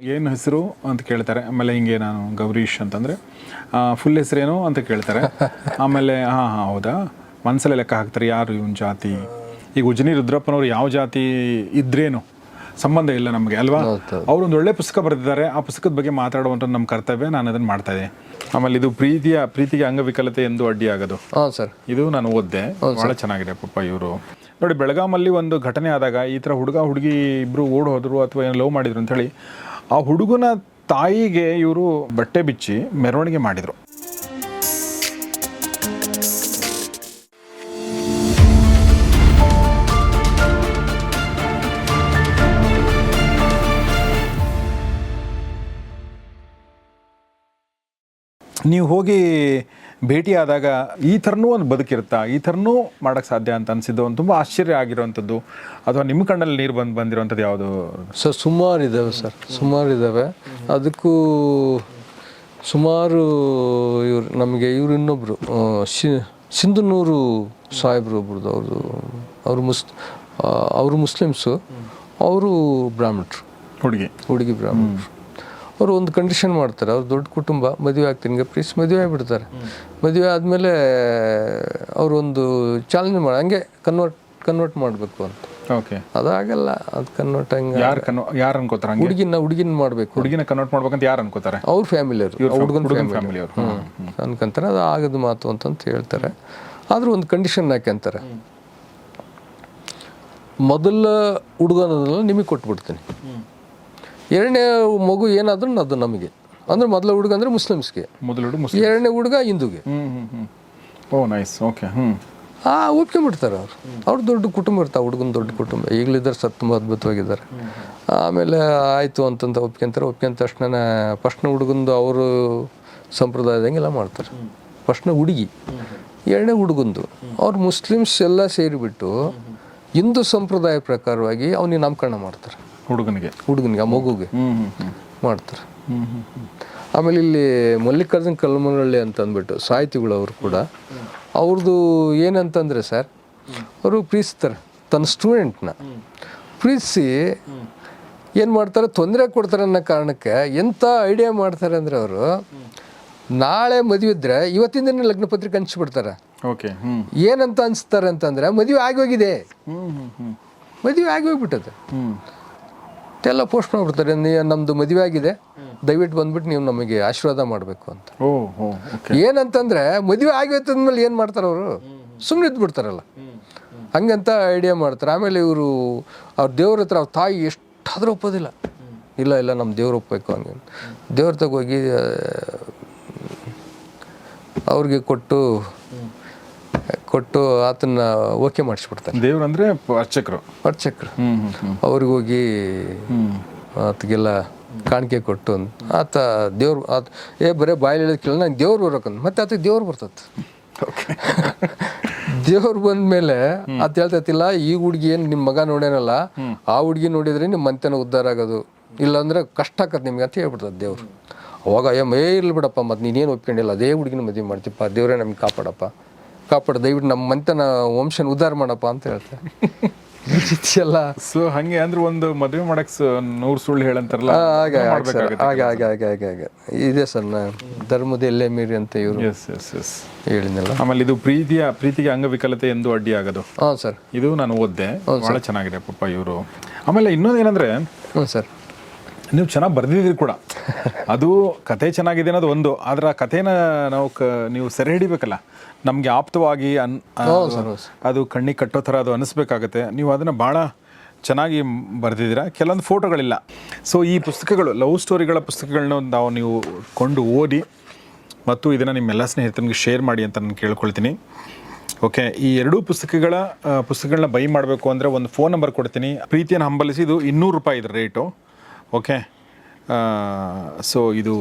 ಏನು ಹೆಸರು ಅಂತ ಕೇಳ್ತಾರೆ. ಆಮೇಲೆ ಹಿಂಗೆ ನಾನು ಗೌರೀಶ್ ಅಂತಂದರೆ ಫುಲ್ ಹೆಸರೇನು ಅಂತ ಕೇಳ್ತಾರೆ. ಆಮೇಲೆ ಹಾಂ ಹಾಂ ಹೌದಾ? ಮನಸ್ಸಲ್ಲೇ ಲೆಕ್ಕ ಹಾಕ್ತಾರೆ ಯಾರು ಇವನ್ ಜಾತಿ? ಈಗ ಉಜ್ನಿ ರುದ್ರಪ್ಪನವ್ರು ಯಾವ ಜಾತಿ ಇದ್ರೇನು ಸಂಬಂಧ ಇಲ್ಲ ನಮಗೆ ಅಲ್ವಾ? ಅವರು ಒಂದು ಒಳ್ಳೆ ಪುಸ್ತಕ ಬರೆದಿದ್ದಾರೆ ಆ ಪುಸ್ತಕದ ಬಗ್ಗೆ ಮಾತಾಡುವಂಥ ನಮ್ಮ ಕರ್ತವ್ಯ ನಾನು ಅದನ್ನು ಮಾಡ್ತಾ ಇದ್ದೆ ಆಮೇಲೆ ಇದು ಪ್ರೀತಿಯ ಪ್ರೀತಿಗೆ ಅಂಗವಿಕಲತೆ ಎಂದು ಅಡ್ಡಿಯಾಗದು ಆಗೋದು. ಸರ್. ಇದು ನಾನು ಓದ್ದೆ. ಭಾಳ ಚೆನ್ನಾಗಿದೆ ಪಪ್ಪ ಇವರು. ನೋಡಿ ಬೆಳಗಾಮಲ್ಲಿ ಒಂದು ಘಟನೆ ಆದಾಗ ಈ ಥರ ಹುಡುಗ ಹುಡುಗಿ ಇಬ್ಬರು ಓಡ್ ಹೋದರು ಅಥವಾ ಏನೋ ಲವ್ ಮಾಡಿದ್ರು ಅಂತೇಳಿ ಆ ಹುಡುಗನ ತಾಯಿಗೆ ಇವರು ಬಟ್ಟೆ ಬಿಚ್ಚಿ ಮೆರವಣಿಗೆ ಮಾಡಿದರು. ನೀವು ಹೋಗಿ ಭೇಟಿಯಾದಾಗ ಈ ಥರನೂ ಒಂದು ಬದುಕಿರುತ್ತಾ? ಈ ಥರನೂ ಮಾಡೋಕ್ಕೆ ಸಾಧ್ಯ ಅಂತ ಅನಿಸಿದ್ದು ಒಂದು ತುಂಬ ಆಶ್ಚರ್ಯ ಆಗಿರುವಂಥದ್ದು. ಅಥವಾ ನಿಮ್ಮ ಕಣ್ಣಲ್ಲಿ ನೀರು ಬಂದು ಬಂದಿರುವಂಥದ್ದು ಯಾವುದು? ಸರ್ ಸುಮಾರು ಇದ್ದಾವೆ ಸರ್. ಸುಮಾರು ಇದ್ದಾವೆ ಅದಕ್ಕೂ ಸುಮಾರು ಇವ್ರು ನಮಗೆ ಇವರು ಇನ್ನೊಬ್ಬರು ಶಿ ಸಿಂಧನೂರು ಸಾಹೇಬ್ರು ಒಬ್ರದ್ದು ಅವ್ರದ್ದು ಅವರು ಮುಸ್ ಅವರು ಮುಸ್ಲಿಮ್ಸು. ಅವರು ಬ್ರಾಹ್ಮಣರು. ಹುಡುಗಿ. ಹುಡುಗಿ ಬ್ರಾಹ್ಮಣರು. ಅವರು ಒಂದು ಕಂಡೀಷನ್ ಮಾಡ್ತಾರೆ. ಅವ್ರು ದೊಡ್ಡ ಕುಟುಂಬ ಮದುವೆ ಆಗ್ತೀನಿ ಪ್ರೀಸ್ ಮದುವೆ ಆಗಿಬಿಡ್ತಾರೆ. ಮದುವೆ ಆದಮೇಲೆ ಅವರೊಂದು ಚಾಲೆಂಜ್ ಮಾಡಿ ಹಂಗೆ ಕನ್ವರ್ಟ್ ಕನ್ವರ್ಟ್ ಮಾಡಬೇಕು ಅಂತ. ಓಕೆ ಅದಾಗಲ್ಲ ಅದು ಕನ್ವರ್ಟ್ ಹಂಗೆ ಯಾರು ಕನ್ ಯಾರು ಅನ್ಕೋತಾರೆ ಹುಡುಗಿನ ಹುಡುಗಿನ ಮಾಡಬೇಕು. ಹುಡುಗಿನ ಕನ್ವರ್ಟ್ ಮಾಡ್ಬೇಕಂತ ಯಾರು ಅನ್ಕೋತಾರೆ? ಅವ್ರ ಫ್ಯಾಮಿಲಿಯವರು ಹುಡುಗನ ಹುಡುಗನ ಫ್ಯಾಮಿಲಿ ಫ್ಯಾಮಿಲಿಯವರು ಅನ್ಕೊಂತಾರೆ ಅದು ಆಗದ ಮಾತು ಅಂತಂತ ಹೇಳ್ತಾರೆ. ಆದರೂ ಒಂದು ಕಂಡೀಷನ್ ಹಾಕ್ಯಂತಾರೆ ಮೊದಲ ಹುಡುಗನದಲ್ಲ ನಿಮಗೆ ಕೊಟ್ಬಿಡ್ತೀನಿ. ಎರಡನೇ ಮಗು ಏನಾದ್ರೂ ಅದು ನಮಗೆ. ಅಂದ್ರೆ ಮೊದಲ ಹುಡುಗ ಅಂದ್ರೆ ಮುಸ್ಲಿಮ್ಸ್ಗೆ. ಮೊದಲು ಮುಸ್ಲಿಂ ಎರಡನೇ ಹುಡುಗ ಹಿಂದೂಗೆ. ಓ ನೈಸ್ ಓಕೆ ಹ್ಞೂ ಆ ಒಪ್ಕೊಂಡ್ಬಿಡ್ತಾರೆ ಅವ್ರು. ಅವ್ರ ದೊಡ್ಡ ಕುಟುಂಬ ಇರ್ತಾವೆ ಹುಡುಗನ ದೊಡ್ಡ ಕುಟುಂಬ. ಈಗಲಿದ್ದಾರೆ ಸತ್ ತುಂಬ ಅದ್ಭುತವಾಗಿದ್ದಾರೆ. ಆಮೇಲೆ ಆಯಿತು ಅಂತಂತ ಒಪ್ಕೊಂತಾರೆ. ಒಪ್ಕೊಂತ ತಕ್ಷಣ ಫಸ್ಟ್ನ ಹುಡುಗಂದು ಅವರು ಸಂಪ್ರದಾಯದಂಗೆಲ್ಲ ಮಾಡ್ತಾರೆ. ಫಸ್ಟ್ನ ಹುಡುಗಿ. ಎರಡನೇ ಹುಡುಗಂದು. ಅವ್ರು ಮುಸ್ಲಿಮ್ಸ್ ಎಲ್ಲ ಸೇರಿಬಿಟ್ಟು ಹಿಂದೂ ಸಂಪ್ರದಾಯ ಪ್ರಕಾರವಾಗಿ ಅವನಿಗೆ ನಾಮಕರಣ ಮಾಡ್ತಾರೆ. ಹುಡುಗನಿಗೆ. ಹುಡುಗನಿಗೆ ಆ ಮಗುಗೆ. ಮಾಡ್ತಾರೆ. ಹ್ಞೂ ಹ್ಞೂ ಹ್ಞೂ ಆಮೇಲೆ ಇಲ್ಲಿ ಮಲ್ಲಿಕಾರ್ಜುನ್ ಕಲ್ಮನಹಳ್ಳಿ ಅಂತ ಅಂದ್ಬಿಟ್ಟು ಸಾಹಿತಿಗಳು ಅವರು ಕೂಡ ಅವ್ರದ್ದು ಏನಂತಂದರೆ ಸರ್ ಅವರು ಪ್ರೀತಿಸ್ತಾರೆ ತನ್ನ ಸ್ಟೂಡೆಂಟ್ನ ಪ್ರೀತಿಸಿ ಏನು ಮಾಡ್ತಾರೆ ತೊಂದರೆ ಕೊಡ್ತಾರೆ ಅನ್ನೋ ಕಾರಣಕ್ಕೆ ಎಂಥ ಐಡಿಯಾ ಮಾಡ್ತಾರೆ ಅಂದರೆ ಅವರು ನಾಳೆ ಮದುವೆ ಇದ್ರೆ ಇವತ್ತಿನ ದಿನ ಲಗ್ನ ಪತ್ರಿಕೆ ಹಂಚ್ಬಿಡ್ತಾರೆ. ಓಕೆ ಏನಂತ ಅನಿಸ್ತಾರೆ ಅಂತಂದರೆ ಮದುವೆ ಆಗೋಗಿದೆ ಹೋಗಿದೆ. ಹ್ಞೂ ಹ್ಞೂ ಮದುವೆ ಆಗಿ ಹೋಗ್ಬಿಟ್ಟದೆ. ಹ್ಞೂ ಎಲ್ಲ ಪೋಸ್ಟ್ ಮಾಡ್ಬಿಡ್ತಾರೆ ನೀ ನಮ್ಮದು ಮದುವೆ ಆಗಿದೆ ದಯವಿಟ್ಟು ಬಂದ್ಬಿಟ್ಟು ನೀವು ನಮಗೆ ಆಶೀರ್ವಾದ ಮಾಡಬೇಕು ಅಂತ. ಏನಂತಂದ್ರೆ ಮದುವೆ ಆಗಿತ್ತಂದ್ಮೇಲೆ ಏನು ಮಾಡ್ತಾರೆ ಅವರು? ಸುಮ್ಮನೆ ಇದ್ಬಿಡ್ತಾರಲ್ಲ. ಹಂಗಂತ ಐಡಿಯಾ ಮಾಡ್ತಾರೆ. ಆಮೇಲೆ ಇವರು ಅವ್ರ ದೇವ್ರ ಹತ್ರ ಅವ್ರ ತಾಯಿ ಎಷ್ಟಾದರೂ ಒಪ್ಪೋದಿಲ್ಲ. ಇಲ್ಲ ಇಲ್ಲ ನಮ್ಮ ದೇವ್ರು ಒಪ್ಪಬೇಕು ಹಂಗೆ ದೇವ್ರ ತಗೋಗಿ ಅವ್ರಿಗೆ ಕೊಟ್ಟು ಕೊಟ್ಟು ಆತನ ಓಕೆ ಮಾಡಿಸ್ಬಿಡ್ತಾರೆ. ದೇವ್ರು ಅಂದ್ರೆ ಅರ್ಚಕರು. ಅರ್ಚಕರು. ಅವ್ರಿಗೋಗಿ ಆತಗೆಲ್ಲ ಕಾಣಿಕೆ ಕೊಟ್ಟು ಆತ ದೇವ್ರು ಆತ ಏ ಬರೇ ಬಾಯಲ್ಲಿ ಹೇಳಿದ ಕೇಳ ನಂಗೆ ದೇವ್ರು ಬರ್ಬೇಕಂತ ಮತ್ತೆ ಆತ ದೇವ್ರು ಬರ್ತದೆ ದೇವ್ರು ಬಂದ್ಮೇಲೆ ಆತ ಹೇಳ್ತೈತಿಲ್ಲ ಈ ಹುಡುಗಿ ಏನು ನಿಮ್ಮ ಮಗ ನೋಡ್ಯಾನಲ್ಲ ಆ ಹುಡುಗಿ ನೋಡಿದ್ರೆ ನಿಮ್ಮ ಮಂತೆನ ಉದ್ಧಾರ ಆಗೋದು. ಇಲ್ಲಾಂದ್ರೆ ಕಷ್ಟ ಆಕತ್ ನಿಮ್ಗೆ ಅಂತ ಹೇಳ್ಬಿಡ್ತದೆ ದೇವ್ರು. ಅವಾಗ ಏ ಮೇ ಇರ್ಲಿ ಬಿಡಪ್ಪ ಮತ್ತೆ ನೀನೇನು ಒಪ್ಕೊಂಡಿಲ್ಲ ಅದೇ ಹುಡುಗಿನ ಮದುವೆ ಮಾಡ್ತೀಪ್ಪ ದೇವ್ರೇ ನಮ್ಗೆ ಕಾಪಾಡಪ್ಪ. ಕಾಪಾಡು ದಯವಿಟ್ಟು ನಮ್ಮ ಮಂತನ ವಂಶನ ಉದ್ಧಾರ ಮಾಡಪ್ಪ ಅಂತ ಹೇಳ್ತಾರೆ. ಈ ರೀತಿ ಎಲ್ಲ ಸೊ ಹಂಗೆ ಅಂದ್ರೆ ಒಂದು ಮದುವೆ ಮಾಡಕ್ ನೂರು ಸುಳ್ಳು ಹೇಳಂತಾರಲ್ಲ ಹಾಗೆ ಹಾಗೆ ಹಾಗೆ ಹಾಗೆ ಹಾಗೆ ಇದೆ ಸರ್ ಧರ್ಮದ ಎಲ್ಲೇ ಮೀರಿ ಅಂತ ಇವರು ಹೇಳಿದ್ನಲ್ಲ. ಆಮೇಲೆ ಇದು ಪ್ರೀತಿಯ ಪ್ರೀತಿಗೆ ಅಂಗವಿಕಲತೆ ಎಂದು ಅಡ್ಡಿಯಾಗದು ಹಾಂ ಸರ್. ಇದು ನಾನು ಓದ್ದೆ. ಬಹಳ ಚೆನ್ನಾಗಿದೆ ಪಪ್ಪ ಇವರು. ಆಮೇಲೆ ಇನ್ನೊಂದು ಏನಂದ್ರೆ ಹ್ಞೂ ಸರ್. ನೀವು ಚೆನ್ನಾಗಿ ಬರೆದಿದ್ದೀರಿ ಕೂಡ. ಅದು ಕತೆ ಚೆನ್ನಾಗಿದೆ ಅನ್ನೋದು ಒಂದು. ಆದ್ರೆ ಆ ಕಥೆನ ನಾವು ಕ ನೀವು ಸೆರೆ ಹಿಡಿಬೇಕಲ್ಲ. ನಮಗೆ ಆಪ್ತವಾಗಿ ಅನ್ ಅದು ಕಣ್ಣಿಗೆ ಕಟ್ಟೋ ಥರ ಅದು ಅನಿಸ್ಬೇಕಾಗತ್ತೆ. ನೀವು ಅದನ್ನು ಭಾಳ ಚೆನ್ನಾಗಿ ಬರೆದಿದ್ದೀರಾ? ಕೆಲವೊಂದು ಫೋಟೋಗಳಿಲ್ಲ. ಸೊ ಈ ಪುಸ್ತಕಗಳು ಲವ್ ಸ್ಟೋರಿಗಳ ಪುಸ್ತಕಗಳನ್ನ ನಾವು ನೀವು ಕೊಂಡು ಓದಿ ಮತ್ತು ಇದನ್ನು ನಿಮ್ಮೆಲ್ಲ ಸ್ನೇಹಿತನಿಗೆ ಶೇರ್ ಮಾಡಿ ಅಂತ ನಾನು ಕೇಳ್ಕೊಳ್ತೀನಿ. ಓಕೆ ಈ ಎರಡೂ ಪುಸ್ತಕಗಳ ಪುಸ್ತಕಗಳನ್ನ ಬೈ ಮಾಡಬೇಕು ಅಂದರೆ ಒಂದು ಫೋನ್ ನಂಬರ್ ಕೊಡ್ತೀನಿ. ಪ್ರೀತಿಯನ್ನು ಹಂಬಲಿಸಿ ಇದು ಇನ್ನೂರು ರೂಪಾಯಿ ಇದ್ರ ರೇಟು ಓಕೆ ಸೊ ಇದು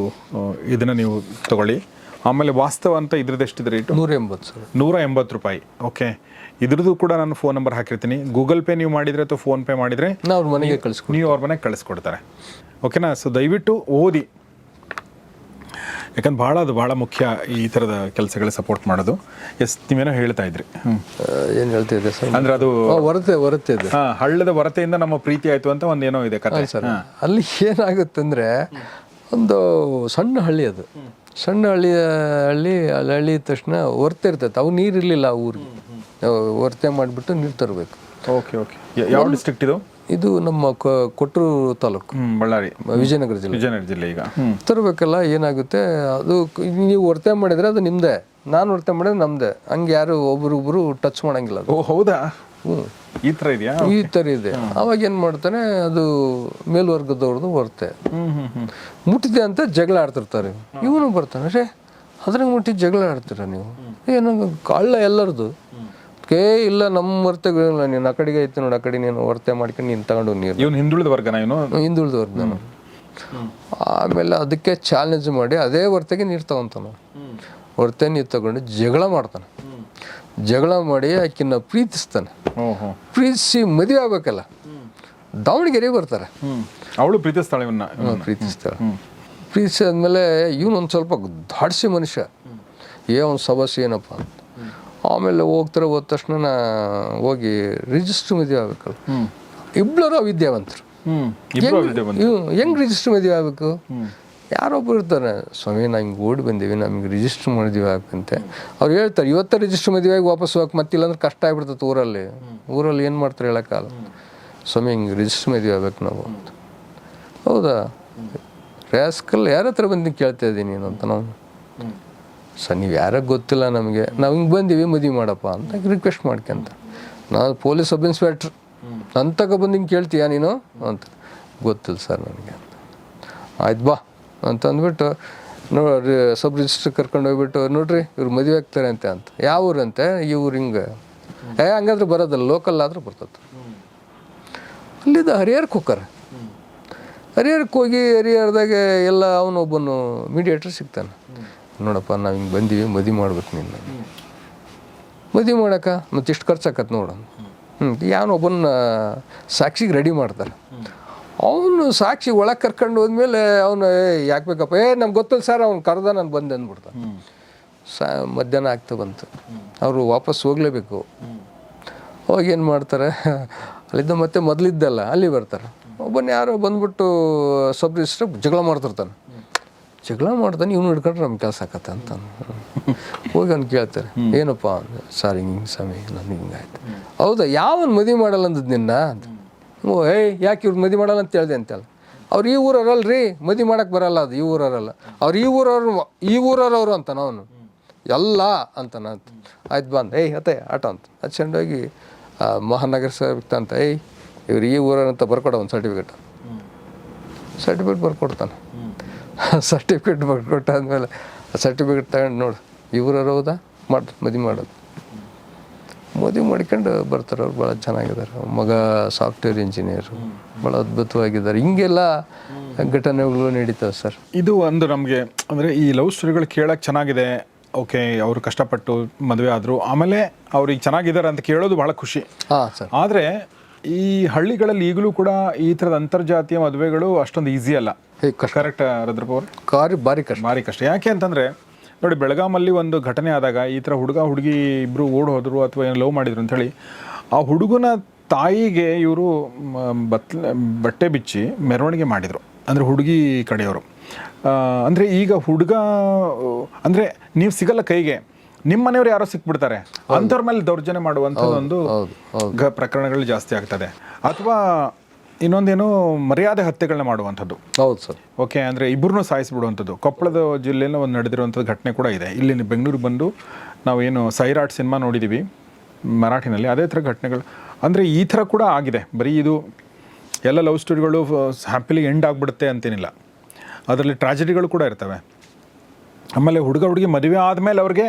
ಇದನ್ನು ನೀವು ತಗೊಳ್ಳಿ. ಆಮೇಲೆ ವಾಸ್ತವ ಅಂತ ಇದ್ರದ್ದು ಎಷ್ಟಿದೆ ರೇಟು ನೂರ ಎಂಬತ್ತು ಸರ್. ನೂರ ಎಂಬತ್ತು ರೂಪಾಯಿ. ಓಕೆ ಇದ್ರದ್ದು ಕೂಡ ನಾನು ಫೋನ್ ನಂಬರ್ ಹಾಕಿರ್ತೀನಿ. ಗೂಗಲ್ ಪೇ ನೀವು ಮಾಡಿದರೆ ಅಥವಾ ಫೋನ್ಪೇ ಮಾಡಿದರೆ ನಾವು ಅವ್ರ ಮನೆಗೆ ಕಳಿಸ್ಕೊಡಿ ನೀವು ಅವ್ರ ಮನೆಗೆ ಕಳಿಸ್ಕೊಡ್ತಾರೆ. ಓಕೆನಾ ಸೊ ದಯವಿಟ್ಟು ಓದಿ. ಯಾಕಂದ್ರೆ ಭಾಳ ಅದು ಭಾಳ ಮುಖ್ಯ ಈ ಥರದ ಕೆಲಸಗಳಿಗೆ ಸಪೋರ್ಟ್ ಮಾಡೋದು. ಎಸ್ ನೀವೇನೋ ಹೇಳ್ತಾ ಇದ್ರಿ. ಏನು ಹೇಳ್ತಿದ್ದೆ ಸರ್? ಅಂದ್ರೆ ಅದು ಹೊರತೆ ಹೊರತೆ ಇದೆ. ಹಾ, ಹಳ್ಳದ ಹೊರತೆಯಿಂದ ನಮ್ಮ ಪ್ರೀತಿ ಆಯ್ತು ಅಂತ ಒಂದೇನೋ ಇದೆ ಕಥೆ ಸರ್. ಅಲ್ಲಿ ಏನಾಗುತ್ತೆ ಅಂದರೆ ಒಂದು ಸಣ್ಣ ಹಳ್ಳಿ ಅದು. ಸಣ್ಣ ಹಳ್ಳಿ ಹಳ್ಳಿ ಅಲ್ಲಿ ಹಳ್ಳಿ ಇದ್ದ ತಕ್ಷಣ ಹೊರತೆ ಇರ್ತೈತೆ. ಅವು ನೀರು ಇರಲಿಲ್ಲ ಆ ಊರಿಗೆ. ಹೊರತೆ ಹೊರ್ತೆ ಮಾಡಿಬಿಟ್ಟು ನೀರು ತರಬೇಕು. ಓಕೆ ಓಕೆ ಯಾವ ಡಿಸ್ಟ್ರಿಕ್ಟ್ ಇದು? ಇದು ನಮ್ಮ ಕೊಟ್ಟೂರು ತಾಲೂಕು. ಬಳ್ಳಾರಿ. ವಿಜಯನಗರ ಜಿಲ್ಲೆ. ವಿಜಯನಗರ ಜಿಲ್ಲೆ ಈಗ. ತರಬೇಕಲ್ಲ ಏನಾಗುತ್ತೆ ಅದು ನೀವು ವರ್ತನೆ ಮಾಡಿದ್ರೆ ಅದು ನಿಮ್ಮದೇ ನಾನು ವರ್ತನೆ ಮಾಡಿದ್ರೆ ನಮ್ಮದೇ ಹಂಗೆ ಯಾರು ಒಬ್ರೊಬ್ರು ಟಚ್ ಮಾಡಂಗಿಲ್ಲ ಅದು. ಓ ಹೌದಾ? ಈ ಥರ ಇದೆಯಾ? ಈ ಥರ ಇದೆ. ಅವಾಗ ಏನು ಮಾಡ್ತಾನೆ ಅದು ಮೇಲ್ವರ್ಗದವ್ರದ್ದು ಹ್ಮ್ ಮುಟ್ಟಿದೆ ಅಂತ ಜಗಳ ಆಡ್ತಿರ್ತಾರೆ. ಇವನು ಬರ್ತಾನೆ ರೇ ಅದ್ರಾಗ ಮುಟ್ಟಿ ಜಗಳ ಆಡ್ತೀರ ನೀವು? ಏನು ಕಳ್ಳ ಎಲ್ಲರದು. ಕೇ ಇಲ್ಲ ನಮ್ಮ ವರ್ತೆ ನೀನು ಆ ಕಡೆಗೆ ಐತೆ ನೋಡಿ ಆ ಕಡೆ ನೀನು ವರ್ತೆ ಮಾಡ್ಕೊಂಡು ನೀನು ತಗೊಂಡು ನೀರು. ಇವನು ಹಿಂದುಳಿದ ವರ್ಗನ ಇವನು? ಹಿಂದುಳಿದ ವರ್ಗ ನಾನು ಆಮೇಲೆ ಅದಕ್ಕೆ ಚಾಲೆಂಜ್ ಮಾಡಿ ಅದೇ ವರ್ತೆಗೆ ನೀರು ತಗೊಂತಾನ. ವರ್ತೆ ನೀರು ತಗೊಂಡು ಜಗಳ ಮಾಡ್ತಾನೆ. ಜಗಳ ಮಾಡಿ ಆಕಿನ ಪ್ರೀತಿಸ್ತಾನೆ. ಪ್ರೀತಿಸಿ ಮದುವೆ ಆಗ್ಬೇಕಲ್ಲ. ದಾವಣಗೆರೆ ಬರ್ತಾರೆ. ಅವಳು ಪ್ರೀತಿಸ್ತಾಳೆ ಇವನ್ನ ಪ್ರೀತಿಸ್ತಾಳೆ. ಪ್ರೀತಿಸಿ ಆದಮೇಲೆ ಇವನು ಒಂದು ಸ್ವಲ್ಪ ದಾಡ್ಸಿ ಮನುಷ್ಯ. ಏ ಒಂದು ಸಬಸ್ ಏನಪ್ಪ ಅಂತ. ಆಮೇಲೆ ಹೋಗ್ತಾರೆ ಹೋದ ತಕ್ಷಣ ಹೋಗಿ ರಿಜಿಸ್ಟ್ರ್ ಮದುವೆ ಆಗ್ಬೇಕಲ್ಲ ಇಬ್ಬರು ವಿದ್ಯಾವಂತರು ಹೆಂಗ್ ರಿಜಿಸ್ಟರ್ ಮದುವೆ ಆಗ್ಬೇಕು? ಯಾರೊಬ್ಬರು ಇರ್ತಾರೆ ಸ್ವಾಮಿ ನಾ ಹಿಂಗೆ ಓಡಿ ಬಂದೀವಿ ನಮ್ಗೆ ರಿಜಿಸ್ಟರ್ ಮದುವೆ ಆಗ್ಬೇಕಂತೆ. ಅವ್ರು ಹೇಳ್ತಾರೆ ಇವತ್ತೇ ರಿಜಿಸ್ಟರ್ ಮದುವೆ ಆಗಿ ವಾಪಸ್ ಹೋಗಕ್ಕೆ ಮತ್ತಿಲ್ಲ ಅಂದ್ರೆ ಕಷ್ಟ ಆಗ್ಬಿಡ್ತದೆ ಊರಲ್ಲಿ. ಊರಲ್ಲಿ ಏನು ಮಾಡ್ತಾರೆ ಹೇಳೋಕ್ಕಾಗಲ್ಲ. ಸ್ವಾಮಿ ಹಿಂಗೆ ರಿಜಿಸ್ಟರ್ ಮದುವೆ ಆಗ್ಬೇಕು ನಾವು ಅಂತ. ಹೌದಾ? ರ್ಯಾಸ್ಕಲ್ ಯಾರ ಹತ್ರ ಬಂದು ಕೇಳ್ತಾ ಇದ್ದೀನಿ ನೀನು ಅಂತ ನಾವು ಸರ್, ನೀವು ಯಾರಿಗೆ ಗೊತ್ತಿಲ್ಲ ನಮಗೆ? ನಾವು ಹಿಂಗೆ ಬಂದೀವಿ, ಮದುವೆ ಮಾಡಪ್ಪ ಅಂತ ರಿಕ್ವೆಸ್ಟ್ ಮಾಡ್ಕೊಂತ ನಾನು ಪೊಲೀಸ್ ಸಬ್ ಇನ್ಸ್ಪೆಕ್ಟ್ರ್ ನನ್ನ ತಗ ಬಂದು ಹಿಂಗೆ ಕೇಳ್ತೀಯ ನೀನು? ಅಂತ. ಗೊತ್ತಿಲ್ಲ ಸರ್ ನನಗೆ ಅಂತ. ಆಯ್ತು ಬಾ ಅಂತ ಅಂದ್ಬಿಟ್ಟು ನೋಡಿ ಸಬ್ ರಿಜಿಸ್ಟ್ರ್ ಕರ್ಕೊಂಡು ಹೋಗ್ಬಿಟ್ಟು, ನೋಡ್ರಿ ಇವ್ರು ಮದುವೆ ಆಗ್ತಾರೆ ಅಂತೆ ಅಂತ. ಯಾವ ಊರಂತೆ? ಈ ಊರು ಹಿಂಗೆ. ಏ, ಹಂಗಾದ್ರೆ ಬರೋದಲ್ಲ ಲೋಕಲ್ ಆದರೂ ಬರ್ತದೆ. ಅಲ್ಲಿದ್ದ ಹರಿಹರಕ್ಕೆ ಹೋಗ್ತಾರೆ. ಹರಿಹರಕ್ಕೆ ಹೋಗಿ ಹರಿಹರದಾಗೆ ಎಲ್ಲ ಅವನೊಬ್ಬನು ಮೀಡಿಯೇಟ್ರ್ ಸಿಗ್ತಾನೆ. ನೋಡಪ್ಪ, ನಾವು ಹಿಂಗೆ ಬಂದೀವಿ, ಮದಿ ಮಾಡ್ಬೇಕು ನಿನ್ನ. ಮತ್ತೆ ಇಷ್ಟು ಖರ್ಚಾಕತ್ ನೋಡು. ಹ್ಞೂ ಯಾವನೊಬ್ಬನ ಸಾಕ್ಷಿಗೆ ರೆಡಿ ಮಾಡ್ತಾರೆ ಅವನು ಸಾಕ್ಷಿ ಒಳಗೆ ಕರ್ಕೊಂಡು ಹೋದ್ಮೇಲೆ ಅವನು ಯಾಕೆ ಬೇಕಪ್ಪ? ಏ, ನಮ್ಗೆ ಗೊತ್ತಲ್ಲ ಸರ್, ಅವ್ನು ಕರೆದ ನಾನು ಬಂದೆ ಅಂದ್ಬಿಡ್ತಾನೆ. ಸಾ, ಮಧ್ಯಾಹ್ನ ಆಗ್ತಾ ಬಂತು. ಅವರು ವಾಪಸ್ ಹೋಗಲೇಬೇಕು. ಅವಾಗ ಏನು ಮಾಡ್ತಾರೆ? ಅಲ್ಲಿದ್ದ ಮತ್ತೆ ಮೊದಲಿದ್ದಲ್ಲ, ಅಲ್ಲಿ ಬರ್ತಾರೆ. ಒಬ್ಬನ ಯಾರೋ ಬಂದ್ಬಿಟ್ಟು ಸಬ್ ಜಗಳ ಮಾಡ್ತಿರ್ತಾನೆ. ಜಗಳ ಮಾಡ್ತಾನೆ ಇವನು ಹಿಡ್ಕೊಂಡ್ರೆ ನಮ್ಮ ಕೆಲಸ ಆಗತ್ತೆ ಅಂತ ಹೋಗಿ ಅವ್ನು ಕೇಳ್ತಾರೆ ಏನಪ್ಪ ಅಂದ್ರೆ ಸರ್ ಹಿಂಗೆ ಸ್ವಾಮಿ ನನಗೆ ಹಿಂಗಾಯ್ತು ಹೌದಾ ಯಾವನ್ ಮದುವೆ ಮಾಡಲ್ಲ ಅಂದದ್ದು ನಿನ್ನ? ಅಂತ ಓ ಏಯ್ ಯಾಕೆ ಇವ್ರು ಮದುವೆ ಮಾಡಲ್ಲ ಅಂತ ಹೇಳ್ದೆ ಅಂತಲ್ಲ ಅವ್ರು ಈ ರೀ ಮದಿ ಮಾಡಕ್ಕೆ ಬರಲ್ಲ ಅದು ಈ ಊರವ್ರಲ್ಲ. ಅವ್ರು ಈ ಊರವ್ರು ಈ ಊರವ್ರವ್ರು ಅಂತ ಅವನು ಎಲ್ಲ ಅಂತ ನಾನು ಆಯ್ತು ಬಂದು ಏಯ್ ಅತ್ತೆ ಆಟ ಅಂತ ಹಚ್ಕೊಂಡೋಗಿ ಮಹಾನಗರ ಸೇವಕ ಅಂತ ಏಯ್ ಇವ್ರು ಈ ಊರಂತ ಅಂತ ಬರ್ಕೊಡ ಒಂದು ಸರ್ಟಿಫಿಕೇಟ್ ಸರ್ಟಿಫಿಕೇಟ್ ಬರ್ಕೊಡ್ತಾನೆ. ಸರ್ಟಿಫಿಕೇಟ್ ಬರ್ಕೊಟ್ಟಾದ್ಮೇಲೆ ಆ ಸರ್ಟಿಫಿಕೇಟ್ ತಗೊಂಡು ನೋಡು ಇವ್ರು ಹೌದಾ? ಮಾಡಿ ಮದುವೆ ಮಾಡೋದು. ಮದುವೆ ಮಾಡ್ಕೊಂಡು ಬರ್ತಾರೆ ಅವ್ರು ಭಾಳ ಚೆನ್ನಾಗಿದ್ದಾರೆ. ಮಗ ಸಾಫ್ಟ್ವೇರ್ ಇಂಜಿನಿಯರು ಭಾಳ ಅದ್ಭುತವಾಗಿದ್ದಾರೆ. ಹಿಂಗೆಲ್ಲ ಘಟನೆಗಳು ನಡೀತವೆ ಸರ್. ಇದು ಒಂದು ನಮಗೆ ಅಂದರೆ ಈ ಲವ್ ಸ್ಟೋರಿಗಳು ಕೇಳೋಕ್ಕೆ ಚೆನ್ನಾಗಿದೆ. ಓಕೆ ಅವರು ಕಷ್ಟಪಟ್ಟು ಮದುವೆ ಆದರು. ಆಮೇಲೆ ಅವ್ರಿಗೆ ಚೆನ್ನಾಗಿದ್ದಾರೆ ಅಂತ ಕೇಳೋದು ಭಾಳ ಖುಷಿ. ಹಾಂ ಸರ್. ಆದರೆ ಈ ಹಳ್ಳಿಗಳಲ್ಲಿ ಈಗಲೂ ಕೂಡ ಈ ಥರದ ಅಂತರ್ಜಾತೀಯ ಮದುವೆಗಳು ಅಷ್ಟೊಂದು ಈಸಿ ಅಲ್ಲ. ಹೇ ಕರೆಕ್ಟ್ ರುದ್ರಪ್ಪ ಅವ್ರೆ? ಕಾರಿ ಭಾರಿ ಕಷ್ಟ. ಭಾರಿ ಕಷ್ಟ. ಯಾಕೆ ಅಂತಂದರೆ ನೋಡಿ ಬೆಳಗಾಮಲ್ಲಿ ಒಂದು ಘಟನೆ ಆದಾಗ ಈ ಥರ ಹುಡುಗ ಹುಡುಗಿ ಇಬ್ಬರು ಓಡ್ ಹೋದ್ರು ಅಥವಾ ಏನು ಲವ್ ಮಾಡಿದ್ರು ಅಂಥೇಳಿ ಆ ಹುಡುಗನ ತಾಯಿಗೆ ಇವರು ಬತ್ಲ ಬಟ್ಟೆ ಬಿಚ್ಚಿ ಮೆರವಣಿಗೆ ಮಾಡಿದರು. ಅಂದರೆ ಹುಡುಗಿ ಕಡೆಯವರು. ಅಂದರೆ ಈಗ ಹುಡುಗ ಅಂದರೆ ನೀವು ಸಿಗಲ್ಲ ಕೈಗೆ. ನಿಮ್ಮ ಮನೆಯವ್ರು ಯಾರೋ ಸಿಕ್ಬಿಡ್ತಾರೆ. ಅಂಥವ್ರ ಮೇಲೆ ದೌರ್ಜನ್ಯ ಮಾಡುವಂಥದ್ದೊಂದು ಗ ಪ್ರಕರಣಗಳು ಜಾಸ್ತಿ ಆಗ್ತದೆ. ಅಥವಾ ಇನ್ನೊಂದೇನು ಮರ್ಯಾದೆ ಹತ್ಯೆಗಳನ್ನ ಮಾಡುವಂಥದ್ದು. ಹೌದು ಸರ್. ಓಕೆ ಅಂದರೆ ಇಬ್ಬರನ್ನೂ ಸಾಯಿಸಿಬಿಡುವಂಥದ್ದು. ಕೊಪ್ಪಳದ ಜಿಲ್ಲೆಯಲ್ಲಿ ಒಂದು ನಡೆದಿರುವಂಥದ್ದು ಘಟನೆ ಕೂಡ ಇದೆ. ಇಲ್ಲಿ ಬೆಂಗಳೂರು ಬಂದು ನಾವೇನು ಸೈರಾಟ್ ಸಿನಿಮಾ ನೋಡಿದ್ದೀವಿ ಮರಾಠಿನಲ್ಲಿ. ಅದೇ ಥರ ಘಟನೆಗಳು. ಅಂದರೆ ಈ ಥರ ಕೂಡ ಆಗಿದೆ. ಬರೀ ಇದು ಎಲ್ಲ ಲವ್ ಸ್ಟೋರಿಗಳು ಹ್ಯಾಪಿಲಿ ಎಂಡ್ ಆಗಿಬಿಡುತ್ತೆ ಅಂತೇನಿಲ್ಲ. ಅದರಲ್ಲಿ ಟ್ರಾಜಿಡಿಗಳು ಕೂಡ ಇರ್ತವೆ. ಆಮೇಲೆ ಹುಡುಗ ಹುಡುಗಿ ಮದುವೆ ಆದಮೇಲೆ ಅವ್ರಿಗೆ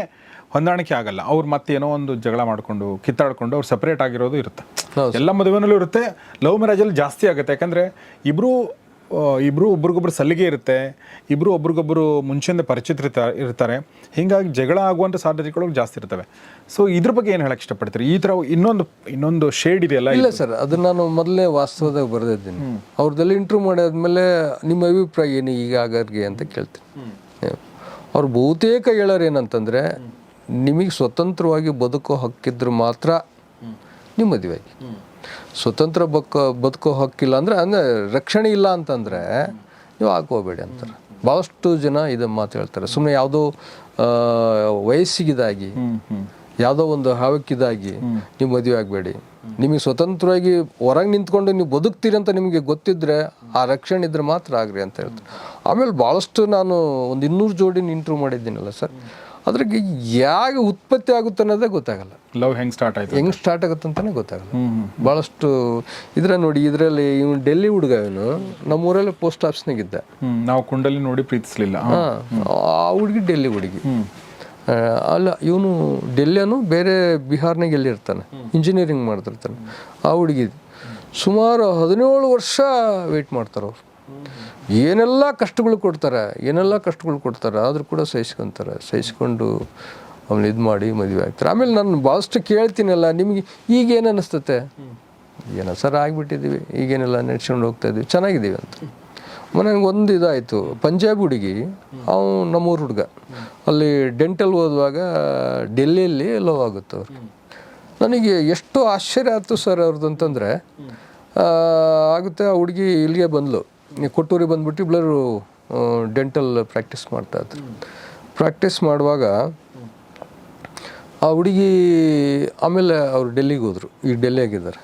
ಹೊಂದಾಣಿಕೆ ಆಗಲ್ಲ. ಅವ್ರು ಮತ್ತೆ ಏನೋ ಒಂದು ಜಗಳ ಮಾಡಿಕೊಂಡು ಕಿತ್ತಾಡ್ಕೊಂಡು ಅವ್ರು ಸಪ್ರೇಟ್ ಆಗಿರೋದು ಇರುತ್ತೆ. ಎಲ್ಲ ಮದುವೆನಲ್ಲೂ ಇರುತ್ತೆ. ಲವ್ ಮ್ಯಾರೇಜಲ್ಲಿ ಜಾಸ್ತಿ ಆಗುತ್ತೆ. ಯಾಕಂದರೆ ಇಬ್ಬರು ಇಬ್ಬರು ಒಬ್ರಿಗೊಬ್ರು ಸಲ್ಲಿಗೆ ಇರುತ್ತೆ. ಇಬ್ಬರು ಒಬ್ರಿಗೊಬ್ಬರು ಮುಂಚೆಯಿಂದ ಪರಿಚಿತರಿತ ಇರ್ತಾರೆ. ಹೀಗಾಗಿ ಜಗಳ ಆಗುವಂಥ ಸಾಧ್ಯತೆಗಳು ಜಾಸ್ತಿ ಇರ್ತವೆ. ಸೊ ಇದ್ರ ಬಗ್ಗೆ ಏನು ಹೇಳಕ್ಕೆ ಇಷ್ಟಪಡ್ತೀರಿ? ಈ ಥರ ಇನ್ನೊಂದು ಇನ್ನೊಂದು ಶೇಡ್ ಇದೆಯಲ್ಲ ಇಲ್ಲ ಸರ್ ಅದು ನಾನು ಮೊದಲೇ ವಾಸ್ತವದಾಗ ಬರೆದಿದ್ದೀನಿ. ಅವ್ರದ್ದೆಲ್ಲ ಇಂಟ್ರೂ ಮಾಡಾದ್ಮೇಲೆ ನಿಮ್ಮ ಅಭಿಪ್ರಾಯ ಏನು ಈಗ ಆಗರ್ಗೆ ಅಂತ ಕೇಳ್ತೀನಿ. ಅವ್ರು ಬಹುತೇಕ ಹೇಳೋರು ಏನಂತಂದರೆ ನಿಮಗೆ ಸ್ವತಂತ್ರವಾಗಿ ಬದುಕೋ ಹಕ್ಕಿದ್ರೆ ಮಾತ್ರ ನಿಮ್ಮ ಮದುವೆ ಆಗಿ ಸ್ವತಂತ್ರ ಬದುಕೋ ಬದುಕೋ ಹಕ್ಕಿಲ್ಲ ಅಂದರೆ ಅಂದರೆ ರಕ್ಷಣೆ ಇಲ್ಲ ಅಂತಂದರೆ ನೀವು ಹಾಕೋಬೇಡಿ ಅಂತಾರೆ. ಭಾಳಷ್ಟು ಜನ ಇದನ್ನು ಮಾತು ಹೇಳ್ತಾರೆ. ಸುಮ್ಮನೆ ಯಾವುದೋ ವಯಸ್ಸಿಗಿದಾಗಿ ಯಾವುದೋ ಒಂದು ಹಾವಕ್ಕಿದಾಗಿ ನೀವು ಮದುವೆ ಆಗಬೇಡಿ. ನಿಮಗೆ ಸ್ವತಂತ್ರವಾಗಿ ಹೊರಗೆ ನಿಂತ್ಕೊಂಡು ನೀವು ಬದುಕ್ತೀರಿ ಅಂತ ನಿಮಗೆ ಗೊತ್ತಿದ್ರೆ ಆ ರಕ್ಷಣೆ ಇದ್ರೆ ಮಾತ್ರ ಆಗ್ರಿ ಅಂತ ಹೇಳ್ತಾರೆ. ಆಮೇಲೆ ಭಾಳಷ್ಟು ನಾನು ಒಂದು ಇನ್ನೂರು ಜೋಡಿನ ಇಂಟ್ರೂ ಮಾಡಿದ್ದೀನಲ್ಲ ಸರ್. ಅದ್ರಾಗೆ ಯಾಕೆ ಉತ್ಪತ್ತಿ ಆಗುತ್ತೆ ಅನ್ನೋದೇ ಗೊತ್ತಾಗಲ್ಲ. ಲವ್ ಹೆಂಗ್ ಸ್ಟಾರ್ಟ್ ಆಯ್ತು ಹೆಂಗ್ ಸ್ಟಾರ್ಟ್ ಆಗುತ್ತೆ ಅಂತಾನೆ ಗೊತ್ತಾಗಲ್ಲ. ಬಹಳಷ್ಟು ಇದ್ರ ನೋಡಿ ಇದರಲ್ಲಿ ಇವನು ಡೆಲ್ಲಿ ಹುಡುಗ ಇವನು ನಮ್ಮೂರಲ್ಲಿ ಪೋಸ್ಟ್ ಆಫೀಸ್ನಾಗ ಇದ್ದ ನಾವು ಕುಂಡಲಿ ನೋಡಿ ಪ್ರೀತಿಸ್ಲಿಲ್ಲ. ಆ ಹುಡುಗಿ ಡೆಲ್ಲಿ ಹುಡುಗಿ. ಅಲ್ಲ ಇವನು ಡೆಲ್ಲಿಯನು ಬೇರೆ ಬಿಹಾರ್ನಾಗ ಎಲ್ಲಿ ಇರ್ತಾನೆ ಇಂಜಿನಿಯರಿಂಗ್ ಮಾಡ್ತಿರ್ತಾನೆ. ಆ ಹುಡುಗಿ. ಸುಮಾರು ಹದಿನೇಳು ವರ್ಷ ವೆಯ್ಟ್ ಮಾಡ್ತಾರೆ ಅವ್ರು. ಏನೆಲ್ಲ ಕಷ್ಟಗಳು ಕೊಡ್ತಾರೆ, ಏನೆಲ್ಲ ಕಷ್ಟಗಳು ಕೊಡ್ತಾರೆ, ಆದರೂ ಕೂಡ ಸಹಿಸ್ಕೊತಾರೆ, ಸಹಿಸ್ಕೊಂಡು ಆಮೇಲೆ ಇದು ಮಾಡಿ ಮದುವೆ ಆಗ್ತಾರೆ. ಆಮೇಲೆ ನಾನು ಭಾಳಷ್ಟು ಕೇಳ್ತೀನಲ್ಲ, ನಿಮಗೆ ಈಗೇನು ಅನ್ನಿಸ್ತತೆ ಏನ ಸರ್ ಆಗಿಬಿಟ್ಟಿದ್ದೀವಿ ಈಗೇನೆಲ್ಲ ನಡ್ಸ್ಕೊಂಡು ಹೋಗ್ತಾ ಇದ್ದೀವಿ ಚೆನ್ನಾಗಿದ್ದೀವಿ ಅಂತ. ಮನೆಗೆ ಒಂದು ಇದಾಯಿತು, ಪಂಜಾಬ್ ಹುಡುಗಿ ಅವನು ನಮ್ಮೂರು ಹುಡುಗ. ಅಲ್ಲಿ ಡೆಂಟಲ್ ಓದುವಾಗ ಡೆಲ್ಲಿಯಲ್ಲಿ ಲವ್ ಆಗುತ್ತೆ. ಅವ್ರು ನನಗೆ ಎಷ್ಟು ಆಶ್ಚರ್ಯ ಆಯ್ತು ಸರ್ ಅವ್ರದ್ದು ಅಂತಂದರೆ ಆಗುತ್ತೆ, ಆ ಹುಡುಗಿ ಇಲ್ಲಿಗೆ ಬಂದ್ಲು. ಈ ಕೊಟ್ಟೂರಿಗೆ ಬಂದ್ಬಿಟ್ಟು ಇಬ್ಬರು ಡೆಂಟಲ್ ಪ್ರಾಕ್ಟೀಸ್ ಮಾಡ್ತಾ ಇದ್ರು. ಪ್ರಾಕ್ಟೀಸ್ ಮಾಡುವಾಗ ಆ ಹುಡುಗಿ ಆಮೇಲೆ ಅವರು ಡೆಲ್ಲಿಗೆ ಹೋದರು. ಈಗ ಡೆಲ್ಲಿಯಾಗಿದ್ದಾರೆ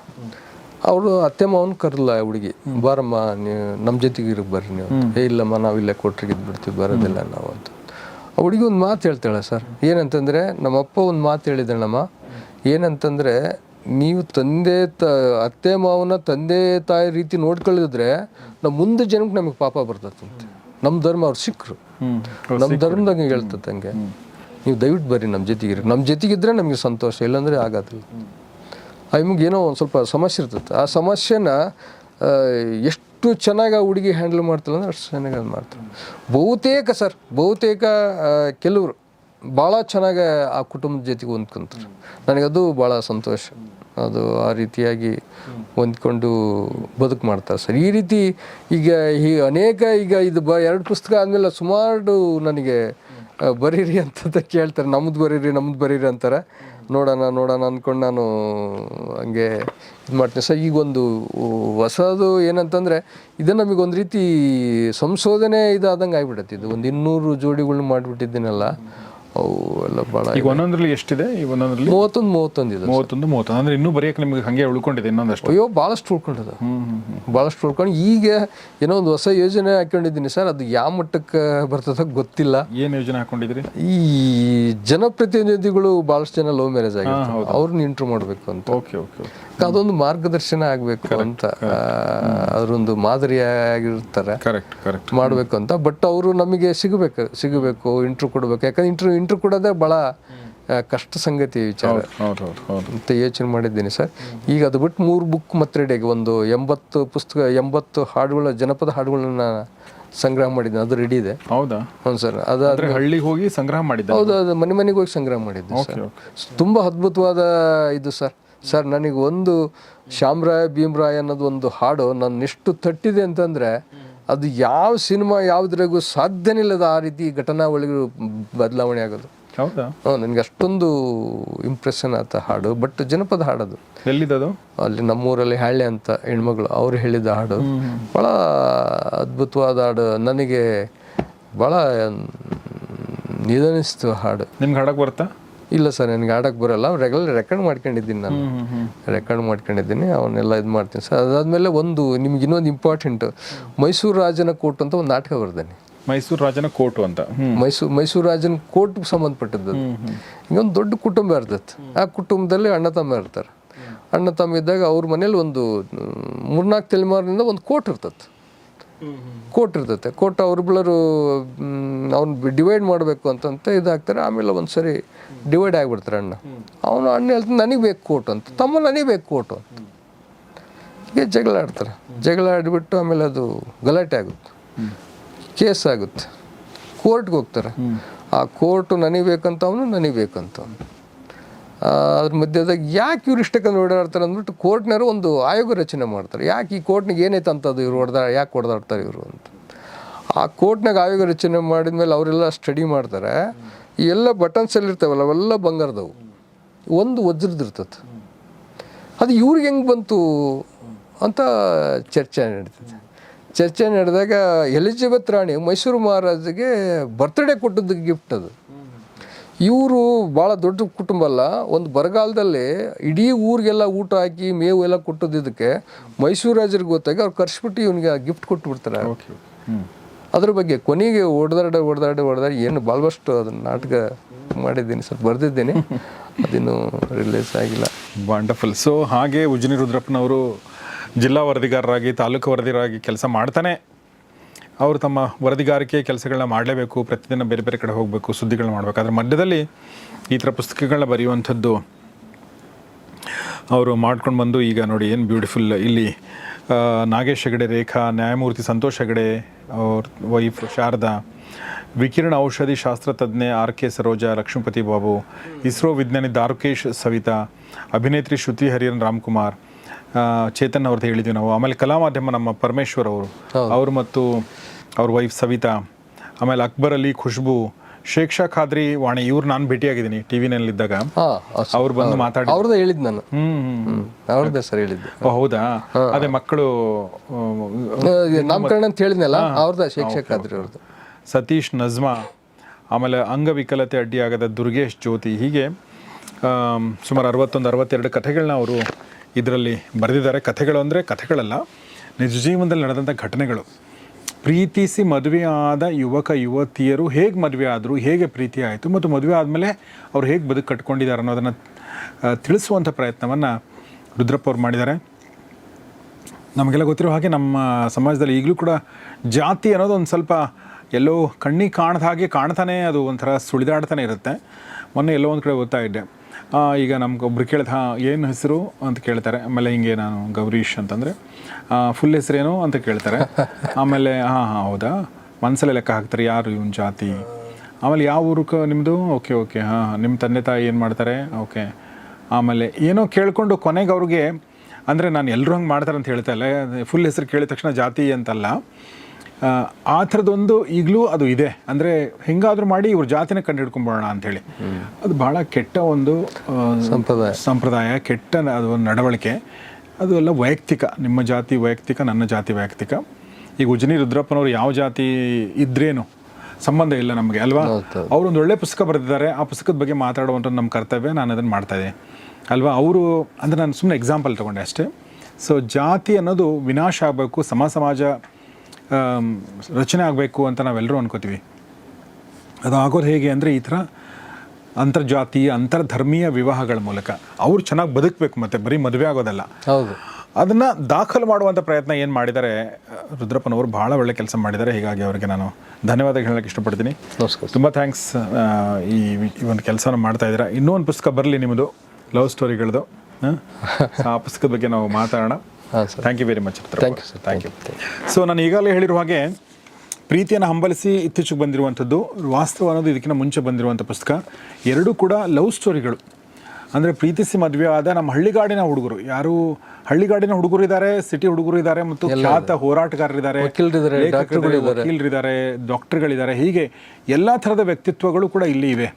ಅವರು ಅತ್ತೆ ಮಾವನ ಕರಲ್ಲ ಆ ಹುಡುಗಿ. ಬಾರಮ್ಮ ನೀವು ನಮ್ಮ ಜೊತೆಗೆ ಇರಕ್ಕೆ ಬರ್ರಿ ನೀವು. ಏ ಇಲ್ಲಮ್ಮ ನಾವು ಇಲ್ಲೇ ಕೊಟ್ರಿಗೆ ಬಿಡ್ತೀವಿ ಬರೋದಿಲ್ಲ ನಾವು ಅಂತ. ಆ ಹುಡುಗಿ ಒಂದು ಮಾತು ಹೇಳ್ತಾಳೆ ಸರ್. ಏನಂತಂದರೆ ನಮ್ಮಪ್ಪ ಒಂದು ಮಾತು ಹೇಳಿದಣ್ಣಮ್ಮ ಏನಂತಂದರೆ ನೀವು ತಂದೆ ತ ಅತ್ತೆ ಮಾವನ ತಂದೆ ತಾಯಿ ರೀತಿ ನೋಡ್ಕೊಳ್ಳಿದ್ರೆ ನಮ್ಮ ಮುಂದೆ ಜನಕ್ಕೆ ನಮಗೆ ಪಾಪ ಬರ್ತದಂತೆ. ನಮ್ಮ ಧರ್ಮ ಅವ್ರು ಸಿಕ್ಕರು ನಮ್ಮ ಧರ್ಮದಾಗ ಹೇಳ್ತದೆ ಹಂಗೆ. ನೀವು ದಯವಿಟ್ಟು ಬರ್ರಿ ನಮ್ಮ ಜೊತೆಗಿರಿ. ನಮ್ಮ ಜೊತೆಗಿದ್ರೆ ನಮಗೆ ಸಂತೋಷ ಇಲ್ಲಾಂದ್ರೆ ಆಗೋದಿಲ್ಲ. ನಿಮ್ಗೆ ಏನೋ ಒಂದು ಸ್ವಲ್ಪ ಸಮಸ್ಯೆ ಇರ್ತದೆ. ಆ ಸಮಸ್ಯೆನ ಎಷ್ಟು ಚೆನ್ನಾಗಿ ಆ ಹುಡುಗಿ ಹ್ಯಾಂಡಲ್ ಮಾಡ್ತಾಳೆ ಅಂದ್ರೆ ಅಷ್ಟು ಚೆನ್ನಾಗಿ ಮಾಡ್ತಾರೆ ಮಾಡ್ತಾಳೆ. ಬಹುತೇಕ ಸರ್ ಬಹುತೇಕ ಕೆಲವರು ಭಾಳ ಚೆನ್ನಾಗಿ ಆ ಕುಟುಂಬದ ಜೊತೆಗೆ ಹೊಂದ್ಕೊಂತಾರೆ. ನನಗದು ಭಾಳ ಸಂತೋಷ. ಅದು ಆ ರೀತಿಯಾಗಿ ಹೊಂದ್ಕೊಂಡು ಬದುಕು ಮಾಡ್ತಾರೆ ಸರ್. ಈ ರೀತಿ ಈಗ ಈ ಅನೇಕ ಈಗ ಇದು ಬ ಎರಡು ಪುಸ್ತಕ ಆದಮೇಲೆ ಸುಮಾರು ನನಗೆ ಬರೀರಿ ಅಂತ ಕೇಳ್ತಾರೆ. ನಮ್ದು ಬರೀರಿ ನಮ್ದು ಬರೀರಿ ಅಂತಾರೆ. ನೋಡೋಣ ನೋಡೋಣ ಅಂದ್ಕೊಂಡು ನಾನು ಹಂಗೆ ಇದು ಮಾಡ್ತೀನಿ ಸರ್. ಈಗ ಒಂದು ಹೊಸದು ಏನಂತಂದರೆ ಇದು ನಮಗೊಂದು ರೀತಿ ಸಂಶೋಧನೆ ಇದಾದಂಗೆ ಆಗ್ಬಿಡತ್ತೆ. ಇದು ಒಂದು ಇನ್ನೂರು ಜೋಡಿಗಳ್ನ ಮಾಡಿಬಿಟ್ಟಿದ್ದೀನಲ್ಲ. ಅವು ಎಲ್ಲ ಭಾಳ ಈಗ ಒಂದೊಂದ್ರಲ್ಲಿ ಎಷ್ಟಿದೆ? ಈ ಒಂದೊಂದ್ರಲ್ಲಿ ಮೂವತ್ತೊಂದು ಮೂವತ್ತೊಂದು ಇದೆ ಮೂವತ್ತೊಂದು ಮೂವತ್ತೊಂದು. ಅಂದ್ರೆ ಇನ್ನೂ ಬರೆಯಕ್ಕೆ ನಿಮಗೆ ಹಂಗೆ ಉಳ್ಕೊಂಡಿದೆ ಇನ್ನೊಂದಷ್ಟು? ಅಯ್ಯೋ ಭಾಳಷ್ಟು ಉಳ್ಕೊಂಡಿದೆ. ಭಾಳಷ್ಟು ಉಳ್ಕೊಂಡು ಈಗ ಏನೋ ಒಂದು ಹೊಸ ಯೋಜನೆ ಹಾಕೊಂಡಿದ್ದೀನಿ ಸರ್. ಅದು ಯಾವ ಮಟ್ಟಕ್ಕೆ ಬರ್ತದ ಗೊತ್ತಿಲ್ಲ. ಏನು ಯೋಜನೆ ಹಾಕೊಂಡಿದ್ರಿ? ಈ ಜನಪ್ರತಿನಿಧಿಗಳು ಭಾಳಷ್ಟು ಜನ ಲವ್ ಮ್ಯಾರೇಜ್ ಆಗಿ ಅವ್ರನ್ನ ಇಂಟ್ರೂ ಮಾಡಬೇಕು ಅಂತ. ಓಕೆ ಓಕೆ ಅದೊಂದು ಮಾರ್ಗದರ್ಶನ ಆಗಬೇಕು ಅಂತ. ಅದರೊಂದು ಮಾದರಿಯಾಗಿರ್ತಾರೆ ಕರೆಕ್ಟ್ ಕರೆಕ್ಟ್ ಮಾಡಬೇಕು ಅಂತ. ಬಟ್ ಅವರು ನಮಗೆ ಸಿಗಬೇಕು ಸಿಗಬೇಕು ಇಂಟ್ರೂ ಕೊಡಬೇಕು. ಯಾಕಂದ್ರೆ ಇಂಟ್ರೂ ಇಂಟ್ರೂ ಕೊಡೋದೇ ಭಾಳ ಕಷ್ಟ ಸಂಗತಿ ವಿಚಾರ. ಹೌದು ಹೌದು ಹೌದು ಅಂತ ಯೋಚನೆ ಮಾಡಿದ್ದೀನಿ ಸರ್. ಈಗ ಅದು ಬಿಟ್ಟು ಮೂರು ಬುಕ್ ಮತ್ತೆ ರೆಡಿಯಾಗಿ ಒಂದು ಎಂಬತ್ತು ಪುಸ್ತಕ ಎಂಬತ್ತು ಹಾಡುಗಳ ಜನಪದ ಹಾಡುಗಳನ್ನ ಸಂಗ್ರಹ ಮಾಡಿದ್ದೀನಿ ಅದು ರೆಡಿ ಇದೆ. ಹೌದಾ? ಹೌದು ಸರ್. ಅದು ಅಂದ್ರೆ ಹಳ್ಳಿಗೆ ಹೋಗಿ ಸಂಗ್ರಹ ಮಾಡಿದ್ದೆ ಹೌದು ಅದು ಮನೆ ಮನೆಗೆ ಹೋಗಿ ಸಂಗ್ರಹ ಮಾಡಿದ್ದೆ ಸರ್. ತುಂಬ ಅದ್ಭುತವಾದ ಇದು ಸರ್. ಸರ್ ನನಗೆ ಒಂದು ಶಾಮರಾಯ ಭೀಮರಾಯ ಅನ್ನೋದು ಒಂದು ಹಾಡು ನನ್ನ ಎಷ್ಟು ತಟ್ಟಿದೆ ಅಂತಂದರೆ ಅದು ಯಾವ ಸಿನಿಮಾ ಯಾವುದ್ರಾಗೂ ಸಾಧ್ಯನಿಲ್ಲದ ಆ ರೀತಿ ಘಟನಾವಳಿಗಳು ಬದಲಾವಣೆ ಆಗೋದು. ಹೌದಾ? ಹ್ಞೂ ನನಗೆ ಅಷ್ಟೊಂದು ಇಂಪ್ರೆಷನ್ ಆತ ಹಾಡು ಬಟ್ ಜನಪದ ಹಾಡೋದು. ಎಲ್ಲಿದ್ದದು? ಅಲ್ಲಿ ನಮ್ಮೂರಲ್ಲಿ ಹಳ್ಳಿ ಅಂತ ಹೆಣ್ಮಗಳು ಅವ್ರು ಹೇಳಿದ ಹಾಡು. ಭಾಳ ಅದ್ಭುತವಾದ ಹಾಡು. ನನಗೆ ಭಾಳ ನಿಧನಿಸ್ತು ಹಾಡು. ನಿಮ್ಗೆ ಹಾಡಕ್ಕೆ ಬರ್ತಾ ಇಲ್ಲ ಸರ್ ನನಗೆ ಆಡಕ್ಕೆ ಬರೋಲ್ಲ. ರೆಗ್ಯುಲರ್ ರೆಕಾರ್ಡ್ ಮಾಡ್ಕೊಂಡಿದ್ದೀನಿ ನಾನು. ರೆಕಾರ್ಡ್ ಮಾಡ್ಕೊಂಡಿದ್ದೀನಿ ಅವನ್ನೆಲ್ಲ ಇದು ಮಾಡ್ತೀನಿ ಸರ್. ಅದಾದಮೇಲೆ ಒಂದು ನಿಮ್ಗೆ ಇನ್ನೊಂದು ಇಂಪಾರ್ಟೆಂಟ್ ಮೈಸೂರು ರಾಜನ ಕೋಟ್ ಅಂತ ಒಂದು ನಾಟಕ ಬರ್ದೇನೆ. ಮೈಸೂರು ರಾಜನ ಕೋಟು ಅಂತ. ಮೈಸೂರು ಮೈಸೂರು ರಾಜನ ಕೋರ್ಟ್ಗೆ ಸಂಬಂಧಪಟ್ಟದ್ದು ಒಂದು ದೊಡ್ಡ ಕುಟುಂಬ ಇರ್ತದೆ ಆ ಕುಟುಂಬದಲ್ಲಿ ಅಣ್ಣ ತಮ್ಮ ಇರ್ತಾರೆ. ಅಣ್ಣ ತಮ್ಮ ಇದ್ದಾಗ ಅವ್ರ ಮನೇಲಿ ಒಂದು ಮೂರ್ನಾಲ್ಕು ತಲೆಮಾರಿನಿಂದ ಒಂದು ಕೋಟ್ ಇರ್ತೈತೆ. ಕೋಟ್ ಇರ್ತೈತೆ ಕೋಟ್ ಅವ್ರಿಬ್ಬರು ಅವ್ನು ಡಿವೈಡ್ ಮಾಡಬೇಕು ಅಂತಂತ ಇದಾಗ್ತಾರೆ. ಆಮೇಲೆ ಒಂದು ಸರಿ ಡಿವೈಡ್ ಆಗಿಬಿಡ್ತಾರೆ ಅಣ್ಣ. ಅವನು ಅಣ್ಣ ಹೇಳ್ತಾನೆ, ನನಗೆ ಬೇಕು ಕೋರ್ಟ್ ಅಂತ. ತಮ್ಮ ನನಗೆ ಬೇಕು ಕೋರ್ಟ್ ಅಂತ. ಹೀಗೆ ಜಗಳ ಆಡ್ತಾರೆ. ಜಗಳ ಆಡಿಬಿಟ್ಟು ಆಮೇಲೆ ಅದು ಗಲಾಟೆ ಆಗುತ್ತೆ. ಕೇಸ್ ಆಗುತ್ತೆ. ಕೋರ್ಟ್ಗೆ ಹೋಗ್ತಾರೆ. ಆ ಕೋರ್ಟು ನನಗೆ ಬೇಕಂತ ಅವನು ನನಗೆ ಬೇಕಂತ ಅದ್ರ ಮಧ್ಯದಾಗ ಯಾಕೆ ಇವ್ರು ಇಷ್ಟಕ್ಕೆ ಓಡಾಡ್ತಾರೆ ಅಂದ್ಬಿಟ್ಟು ಕೋರ್ಟ್ನವರು ಒಂದು ಆಯೋಗ ರಚನೆ ಮಾಡ್ತಾರೆ. ಯಾಕೆ ಈ ಕೋರ್ಟ್ನಿಗೆ ಏನೈತೆ ಅಂತದ್ದು ಇವ್ರು ಹೊಡೆದ, ಯಾಕೆ ಹೊಡೆದಾಡ್ತಾರೆ ಇವರು ಅಂತ. ಆ ಕೋರ್ಟ್ನಾಗ ಆಯೋಗ ರಚನೆ ಮಾಡಿದ್ಮೇಲೆ ಅವರೆಲ್ಲ ಸ್ಟಡಿ ಮಾಡ್ತಾರೆ. ಈ ಎಲ್ಲ ಬಟನ್ಸ್ ಎಲ್ಲ ಇರ್ತಾವಲ್ಲ, ಅವೆಲ್ಲ ಬಂಗಾರದವು. ಒಂದು ವಜ್ರದ್ದು ಇರ್ತದೆ. ಅದು ಇವ್ರಿಗೆ ಹೆಂಗೆ ಬಂತು ಅಂತ ಚರ್ಚೆ ನಡೀತದೆ. ಚರ್ಚೆ ನಡೆದಾಗ ಎಲಿಜಬೆತ್ ರಾಣಿ ಮೈಸೂರು ಮಹಾರಾಜಗೆ ಬರ್ತ್ಡೇ ಕೊಟ್ಟದ್ದು ಗಿಫ್ಟ್ ಅದು. ಇವರು ಭಾಳ ದೊಡ್ಡ ಕುಟುಂಬ ಅಲ್ಲ. ಒಂದು ಬರಗಾಲದಲ್ಲಿ ಇಡೀ ಊರಿಗೆಲ್ಲ ಊಟ ಹಾಕಿ ಮೇವು ಎಲ್ಲ ಕೊಟ್ಟದಿದ್ದಕ್ಕೆ ಮೈಸೂರು ರಾಜರಿಗೆ ಗೊತ್ತಾಗಿ ಅವ್ರು ಕರ್ಸ್ಬಿಟ್ಟು ಇವನಿಗೆ ಗಿಫ್ಟ್ ಕೊಟ್ಟು ಬಿಡ್ತಾರೆ ಅದ್ರ ಬಗ್ಗೆ ಕೊನೆಗೆ ಹೊಡೆದಾಡ ಹೊಡೆದಾಡ ಹೊಡೆದಾಡಿ ಏನು ಭಾಳಷ್ಟು ಅದನ್ನ ನಾಟಕ ಮಾಡಿದ್ದೀನಿ ಸ್ವಲ್ಪ ಬರೆದಿದ್ದೀನಿ. ಅದಿನ್ನೂ ರಿಲೀಸ್ ಆಗಿಲ್ಲ. ವಂಡರ್ಫುಲ್ ಸೊ ಹಾಗೆ ಉಜ್ನಿ ರುದ್ರಪ್ಪನವರು ಜಿಲ್ಲಾ ವರದಿಗಾರರಾಗಿ ತಾಲೂಕು ವರದಿಗಾರರಾಗಿ ಕೆಲಸ ಮಾಡ್ತಾನೆ ಅವರು ತಮ್ಮ ವರದಿಗಾರಿಕೆ ಕೆಲಸಗಳನ್ನ ಮಾಡಲೇಬೇಕು ಪ್ರತಿದಿನ ಬೇರೆ ಬೇರೆ ಕಡೆ ಹೋಗಬೇಕು ಸುದ್ದಿಗಳನ್ನ ಮಾಡಬೇಕು. ಅದರ ಮಧ್ಯದಲ್ಲಿ ಈ ಥರ ಪುಸ್ತಕಗಳನ್ನ ಬರೆಯುವಂಥದ್ದು ಅವರು ಮಾಡ್ಕೊಂಡು ಬಂದು ಈಗ ನೋಡಿ ಏನು ಬ್ಯೂಟಿಫುಲ್ ಇಲ್ಲಿ ನಾಗೇಶ್ ಹೆಗಡೆ ರೇಖಾ ನ್ಯಾಯಮೂರ್ತಿ ಸಂತೋಷ್ ಹೆಗಡೆ ಅವ್ರ ವೈಫ್ ಶಾರದಾ ವಿಕಿರಣ ಔಷಧಿ ಶಾಸ್ತ್ರ ತಜ್ಞೆ R K Saroja Lakshmipathi Babu ISRO ವಿಜ್ಞಾನಿ ದಾರುಕೇಶ್ ಸವಿತಾ ಅಭಿನೇತ್ರಿ ಶ್ರುತಿ ಹರಿಯನ್ ರಾಮ್ಕುಮಾರ್ ಚೇತನ್ ಅವ್ರದ್ದು ಹೇಳಿದ್ವಿ ನಾವು. ಆಮೇಲೆ ಕಲಾ ಮಾಧ್ಯಮ ನಮ್ಮ ಪರಮೇಶ್ವರ್ ಅವರು. ಅವರು ಮತ್ತು ಅವ್ರ ವೈಫ್ ಸವಿತಾ ಆಮೇಲೆ ಅಕ್ಬರ್ ಅಲಿ ಖುಷ್ಬು ಶೇಖ್ ಶಾ ಖಾದ್ರಿ ವಾಣಿ ಇವ್ರು ನಾನು ಭೇಟಿಯಾಗಿದ್ದೀನಿ ಟಿ ವಿನಲ್ಲಿದ್ದಾಗ. ಅವ್ರು ಬಂದು ಮಾತಾಡಿ ಅವ್ರದ್ದು ಹೇಳಿದ್ ನಾನು. ಹ್ಮ್ ಹ್ಮ್ ಹ್ಞೂ ಅವ್ರದ್ದೇ ಸರ್ ಹೇಳಿದ್ದು. ಹೌದಾ? ಅದೇ ಮಕ್ಕಳು ನಾಮಕರಣ ಅಂತ ಹೇಳಿದ್ನಲ್ಲ ಅವ್ರದ್ದ ಶೇಖ್ ಶಾ ಖಾದ್ರಿ ಅವ್ರದ್ದು ಸತೀಶ್ ನಜ್ಮಾ ಆಮೇಲೆ ಅಂಗವಿಕಲತೆ ಅಡ್ಡಿಯಾಗದ ದುರ್ಗೇಶ್ ಜ್ಯೋತಿ ಹೀಗೆ ಸುಮಾರು ಅರವತ್ತೊಂದು ಅರವತ್ತೆರಡು ಕಥೆಗಳನ್ನ ಅವರು ಇದರಲ್ಲಿ ಬರೆದಿದ್ದಾರೆ. ಕಥೆಗಳು ಅಂದರೆ ಕಥೆಗಳಲ್ಲ ನಿಜ ಜೀವನದಲ್ಲಿ ನಡೆದಂಥ ಘಟನೆಗಳು. ಪ್ರೀತಿಸಿ ಮದುವೆ ಆದ ಯುವಕ, ಯುವತಿಯರು ಹೇಗೆ ಮದುವೆ ಆದರು, ಹೇಗೆ ಪ್ರೀತಿ ಆಯಿತು ಮತ್ತು ಮದುವೆ ಆದಮೇಲೆ ಅವ್ರು ಹೇಗೆ ಬದುಕು ಕಟ್ಕೊಂಡಿದ್ದಾರೆ ಅನ್ನೋದನ್ನು ತಿಳಿಸುವಂಥ ಪ್ರಯತ್ನವನ್ನು ರುದ್ರಪ್ಪ ಅವ್ರು ಮಾಡಿದ್ದಾರೆ. ನಮಗೆಲ್ಲ ಗೊತ್ತಿರೋ ಹಾಗೆ ನಮ್ಮ ಸಮಾಜದಲ್ಲಿ ಈಗಲೂ ಕೂಡ ಜಾತಿ ಅನ್ನೋದು ಒಂದು ಸ್ವಲ್ಪ ಎಲ್ಲೋ ಕಣ್ಣಿಗೆ ಕಾಣದ ಹಾಗೆ ಕಾಣ್ತಾನೆ ಅದು ಒಂಥರ ಸುಳಿದಾಡ್ತಾನೆ ಇರುತ್ತೆ. ಮೊನ್ನೆ ಎಲ್ಲೋ ಒಂದು ಕಡೆ ಓದ್ತಾ ಇದ್ದೆ. ಈಗ ನಮ್ಗೆ ಒಬ್ರು ಕೇಳಿದ ಹಾಂ ಏನು ಹೆಸರು ಅಂತ ಕೇಳ್ತಾರೆ. ಆಮೇಲೆ ಹಿಂಗೆ ನಾನು ಗೌರೀಶ್ ಅಂತಂದರೆ ಫುಲ್ ಹೆಸರೇನು ಅಂತ ಕೇಳ್ತಾರೆ. ಆಮೇಲೆ ಹಾಂ ಹಾಂ ಹೌದಾ? ಮನಸ್ಸಲ್ಲೇ ಲೆಕ್ಕ ಹಾಕ್ತಾರೆ ಯಾರು ಇವನ್ ಜಾತಿ? ಆಮೇಲೆ ಯಾವ ಊರು ಕ ನಿಮ್ಮದು ಓಕೆ ಓಕೆ ಹಾಂ ನಿಮ್ಮ ತಂದೆ ತಾಯಿ ಏನು ಮಾಡ್ತಾರೆ? ಓಕೆ. ಆಮೇಲೆ ಏನೋ ಕೇಳಿಕೊಂಡು ಕೊನೆಗೆ ಅವ್ರಿಗೆ ಅಂದರೆ ನಾನು ಎಲ್ಲರೂ ಹಂಗೆ ಮಾಡ್ತಾರೆ ಅಂತ ಹೇಳ್ತಾ ಇಲ್ಲ. ಫುಲ್ ಹೆಸರು ಕೇಳಿದ ತಕ್ಷಣ ಜಾತಿ ಅಂತಲ್ಲ. ಆ, ಥರದೊಂದು ಈಗಲೂ ಅದು ಇದೆ. ಅಂದರೆ ಹೆಂಗಾದರೂ ಮಾಡಿ ಇವ್ರ ಜಾತಿನ ಕಂಡು ಹಿಡ್ಕೊಂಬೋಣ ಅಂಥೇಳಿ. ಅದು ಭಾಳ ಕೆಟ್ಟ ಒಂದು ಸಂಪ್ರದಾಯ. ಸಂಪ್ರದಾಯ ಕೆಟ್ಟ ಅದು ಒಂದು ನಡವಳಿಕೆ. ಅದು ಎಲ್ಲ ವೈಯಕ್ತಿಕ. ನಿಮ್ಮ ಜಾತಿ ವೈಯಕ್ತಿಕ ನನ್ನ ಜಾತಿ ವೈಯಕ್ತಿಕ. ಈಗ ಉಜ್ನಿ ರುದ್ರಪ್ಪನವರು ಯಾವ ಜಾತಿ ಇದ್ರೇನು ಸಂಬಂಧ ಇಲ್ಲ ನಮಗೆ ಅಲ್ವಾ. ಅವರು ಒಂದು ಒಳ್ಳೆ ಪುಸ್ತಕ ಬರೆದಿದ್ದಾರೆ. ಆ ಪುಸ್ತಕದ ಬಗ್ಗೆ ಮಾತಾಡುವಂಥದ್ದು ನಮ್ಮ ಕರ್ತವ್ಯ. ನಾನು ಅದನ್ನು ಮಾಡ್ತಾ ಇದ್ದೆ ಅಲ್ವಾ? ಅವರು ಅಂದರೆ ನಾನು ಸುಮ್ಮನೆ ಎಕ್ಸಾಂಪಲ್ ತೊಗೊಂಡೆ ಅಷ್ಟೇ. ಸೊ ಜಾತಿ ಅನ್ನೋದು ವಿನಾಶ ಆಗಬೇಕು ಸಮ ಸಮಾಜ ರಚನೆ ಆಗಬೇಕು ಅಂತ ನಾವೆಲ್ಲರೂ ಅನ್ಕೋತೀವಿ. ಅದು ಆಗೋದು ಹೇಗೆ ಅಂದರೆ ಈ ಥರ ಅಂತರ್ಜಾತೀಯ ಅಂತರ್ಧರ್ಮೀಯ ವಿವಾಹಗಳ ಮೂಲಕ. ಅವ್ರು ಚೆನ್ನಾಗಿ ಬದುಕಬೇಕು ಮತ್ತೆ ಬರೀ ಮದುವೆ ಆಗೋದಲ್ಲ. ಹೌದು. ಅದನ್ನು ದಾಖಲು ಮಾಡುವಂಥ ಪ್ರಯತ್ನ ಏನು ಮಾಡಿದ್ದಾರೆ ರುದ್ರಪ್ಪನವರು ಭಾಳ ಒಳ್ಳೆ ಕೆಲಸ ಮಾಡಿದ್ದಾರೆ. ಹೀಗಾಗಿ ಅವರಿಗೆ ನಾನು ಧನ್ಯವಾದ ಹೇಳಕ್ಕೆ ಇಷ್ಟಪಡ್ತೀನಿ. ನಮಸ್ಕಾರ. ತುಂಬ ಥ್ಯಾಂಕ್ಸ್ ಈ ಈ ಒಂದು ಕೆಲಸನ ಮಾಡ್ತಾ ಇದ್ದೀರಾ. ಇನ್ನೂ ಒಂದು ಪುಸ್ತಕ ಬರಲಿ ನಿಮ್ಮದು ಲವ್ ಸ್ಟೋರಿಗಳದು. ಆ ಪುಸ್ತಕದ ಬಗ್ಗೆ ನಾವು ಮಾತಾಡೋಣ. Thank you very much thank you thank you so ನಾನು ಈಗಾಗಲೇ ಹೇಳಿರುವ ಹಾಗೆ ಪ್ರೀತಿಯನ್ನು ಹಂಬಲಿಸಿ ಇತ್ತೀಚೆಗೆ ಬಂದಿರುವಂಥದ್ದು ವಾಸ್ತವ ಅನ್ನೋದು ಇದಕ್ಕಿಂತ ಮುಂಚೆ ಬಂದಿರುವಂಥ ಪುಸ್ತಕ. ಎರಡೂ ಕೂಡ ಲವ್ ಸ್ಟೋರಿಗಳು. ಅಂದರೆ ಪ್ರೀತಿಸಿ ಮದುವೆ ಆದ ನಮ್ಮ ಹಳ್ಳಿಗಾಡಿನ ಹುಡುಗರು. ಯಾರು ಹಳ್ಳಿಗಾಡಿನ ಹುಡುಗರು ಇದ್ದಾರೆ ಸಿಟಿ ಹುಡುಗರು ಇದ್ದಾರೆ ಮತ್ತು ಖ್ಯಾತ ಹೋರಾಟಗಾರರಿದ್ದಾರೆ ವಕೀಲರಿದ್ದಾರೆ ಡಾಕ್ಟರ್ಗಳಿದ್ದಾರೆ. ಹೀಗೆ ಎಲ್ಲ ಥರದ ವ್ಯಕ್ತಿತ್ವಗಳು ಕೂಡ ಇಲ್ಲಿ ಇವೆ.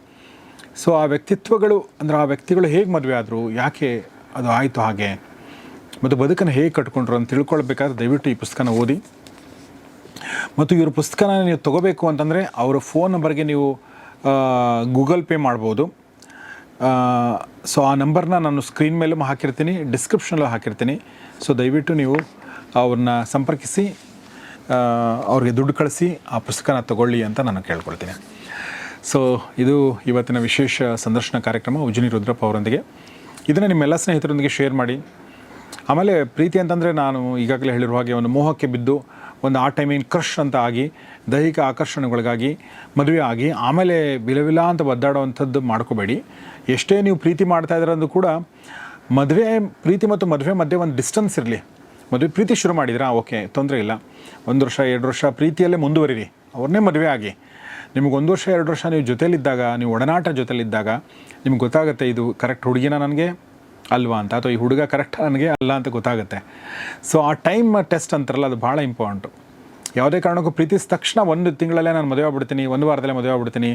ಸೊ ಆ ವ್ಯಕ್ತಿತ್ವಗಳು ಅಂದರೆ ಆ ವ್ಯಕ್ತಿಗಳು ಹೇಗೆ ಮದುವೆ ಆದರು ಯಾಕೆ ಅದು ಆಯಿತು ಹಾಗೆ? ಮತ್ತು ಬದುಕನ್ನು ಹೇಗೆ ಕಟ್ಕೊಂಡ್ರು ಅಂತ ತಿಳ್ಕೊಳ್ಬೇಕಾದ್ರೆ ದಯವಿಟ್ಟು ಈ ಪುಸ್ತಕನ ಓದಿ. ಮತ್ತು ಇವ್ರ ಪುಸ್ತಕನ ನೀವು ತೊಗೋಬೇಕು ಅಂತಂದರೆ ಅವರ ಫೋನ್ ನಂಬರ್ಗೆ ನೀವು ಗೂಗಲ್ ಪೇ ಮಾಡ್ಬೋದು. ಸೊ ಆ ನಂಬರ್ನ ನಾನು ಸ್ಕ್ರೀನ್ ಮೇಲೂ ಹಾಕಿರ್ತೀನಿ ಡಿಸ್ಕ್ರಿಪ್ಷನಲ್ಲೂ ಹಾಕಿರ್ತೀನಿ. ಸೊ ದಯವಿಟ್ಟು ನೀವು ಅವ್ರನ್ನ ಸಂಪರ್ಕಿಸಿ ಅವ್ರಿಗೆ ದುಡ್ಡು ಕಳಿಸಿ, ಆ ಪುಸ್ತಕನ ತಗೊಳ್ಳಿ ಅಂತ ನಾನು ಕೇಳ್ಕೊಳ್ತೀನಿ. ಸೊ ಇದು ಇವತ್ತಿನ ವಿಶೇಷ ಸಂದರ್ಶನ ಕಾರ್ಯಕ್ರಮ ಉಜ್ಜಿನಿ ರುದ್ರಪ್ಪ ಅವರೊಂದಿಗೆ. ಇದನ್ನು ನಿಮ್ಮೆಲ್ಲ ಸ್ನೇಹಿತರೊಂದಿಗೆ ಶೇರ್ ಮಾಡಿ. ಆಮೇಲೆ ಪ್ರೀತಿ ಅಂತಂದರೆ ನಾನು ಈಗಾಗಲೇ ಹೇಳಿರುವ ಹಾಗೆ ಒಂದು ಮೋಹಕ್ಕೆ ಬಿದ್ದು ಒಂದು ಆ ಟೈಮಿನ ಕ್ರಶ್ ಅಂತ ಆಗಿ, ದೈಹಿಕ ಆಕರ್ಷಣೆಗಳಿಗಾಗಿ ಮದುವೆ ಆಗಿ, ಆಮೇಲೆ ಬಿಲವಿಲ್ಲ ಅಂತ ಒದ್ದಾಡುವಂಥದ್ದು ಮಾಡ್ಕೋಬೇಡಿ. ಎಷ್ಟೇ ನೀವು ಪ್ರೀತಿ ಮಾಡ್ತಾ ಕೂಡ ಮದುವೆ, ಪ್ರೀತಿ ಮತ್ತು ಮದುವೆ ಮಧ್ಯೆ ಒಂದು ಡಿಸ್ಟೆನ್ಸ್ ಇರಲಿ. ಮದುವೆ ಪ್ರೀತಿ ಶುರು ಮಾಡಿದ್ರಾ ಓಕೆ, ತೊಂದರೆ ಇಲ್ಲ. ಒಂದು ವರ್ಷ, ಎರಡು ವರ್ಷ ಪ್ರೀತಿಯಲ್ಲೇ ಮುಂದುವರಿರಿ. ಅವ್ರನ್ನೇ ಮದುವೆ ಆಗಿ. ನಿಮಗೆ ಒಂದು ವರ್ಷ, ಎರಡು ವರ್ಷ ನೀವು ಜೊತೆಯಲ್ಲಿದ್ದಾಗ, ನೀವು ಒಡನಾಟ ಜೊತೆಲಿದ್ದಾಗ ನಿಮ್ಗೆ ಗೊತ್ತಾಗುತ್ತೆ ಇದು ಕರೆಕ್ಟ್ ಹುಡುಗಿನ ನನಗೆ? ಅಲ್ವಾ ಅಂತ ಅಥವಾ ಈ ಹುಡುಗ ಕರೆಕ್ಟ್ ನನಗೆ ಅಲ್ಲ ಅಂತ ಗೊತ್ತಾಗುತ್ತೆ. ಸೊ ಆ ಟೈಮ್ ಟೆಸ್ಟ್ ಅಂತಾರಲ್ಲ ಅದು ಭಾಳ ಇಂಪಾರ್ಟೆಂಟು ಯಾವುದೇ ಕಾರಣಕ್ಕೂ ಪ್ರೀತಿಸಿದ ತಕ್ಷಣ ಒಂದು ತಿಂಗಳಲ್ಲೇ ನಾನು ಮದುವೆ ಆಗ್ಬಿಡ್ತೀನಿ ಒಂದು ವಾರದಲ್ಲೇ ಮದುವೆ ಆಗ್ಬಿಡ್ತೀನಿ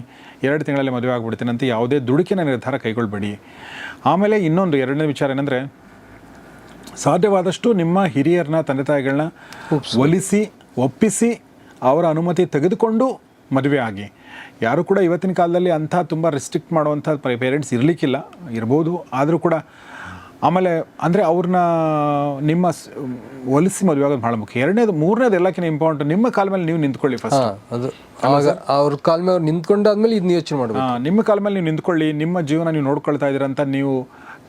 ಎರಡು ತಿಂಗಳಲ್ಲೇ ಮದುವೆ ಆಗ್ಬಿಡ್ತೀನಿ ಅಂತ ಯಾವುದೇ ದುಡುಕಿನ ನಿರ್ಧಾರ ಕೈಗೊಳ್ಬೇಡಿ. ಆಮೇಲೆ ಇನ್ನೊಂದು ಎರಡನೇ ವಿಚಾರ ಏನಂದರೆ ಸಾಧ್ಯವಾದಷ್ಟು ನಿಮ್ಮ ಹಿರಿಯರನ್ನ ತಂದೆ ತಾಯಿಗಳನ್ನ ಒಲಿಸಿ ಒಪ್ಪಿಸಿ ಅವರ ಅನುಮತಿ ತೆಗೆದುಕೊಂಡು ಮದುವೆ ಆಗಿ. ಯಾರು ಕೂಡ ಇವತ್ತಿನ ಕಾಲದಲ್ಲಿ ಅಂಥ ತುಂಬ ರಿಸ್ಟ್ರಿಕ್ಟ್ ಮಾಡುವಂಥ ಪೇರೆಂಟ್ಸ್ ಇರಲಿಕ್ಕಿಲ್ಲ ಇರ್ಬೋದು ಆದರೂ ಕೂಡ ಆಮೇಲೆ ಅಂದರೆ ಅವ್ರನ್ನ ನಿಮ್ಮ ಒಲಿಸಿ ಮದುವೆ ಆಗೋದು ಭಾಳ ಮುಖ್ಯ. ಎರಡನೇದು ಮೂರನೇದು ಎಲ್ಲಕ್ಕಿಂತ ಇಂಪಾರ್ಟೆಂಟ್ ನಿಮ್ಮ ಕಾಲ ಮೇಲೆ ನೀವು ನಿಂತ್ಕೊಳ್ಳಿ ಫಸ್ಟ್ ಅದು ಅವ್ರ ಕಾಲ ಮೇಲೆ ನಿಂತ್ಕೊಂಡಾದ್ಮೇಲೆ ಇದನ್ನ ಯೋಚನೆ ಮಾಡಬೇಕು. ನಿಮ್ಮ ಕಾಲ ಮೇಲೆ ನೀವು ನಿಂತ್ಕೊಳ್ಳಿ. ನಿಮ್ಮ ಜೀವನ ನೀವು ನೋಡ್ಕೊಳ್ತಾ ಇದ್ದೀರ ಅಂತ ನೀವು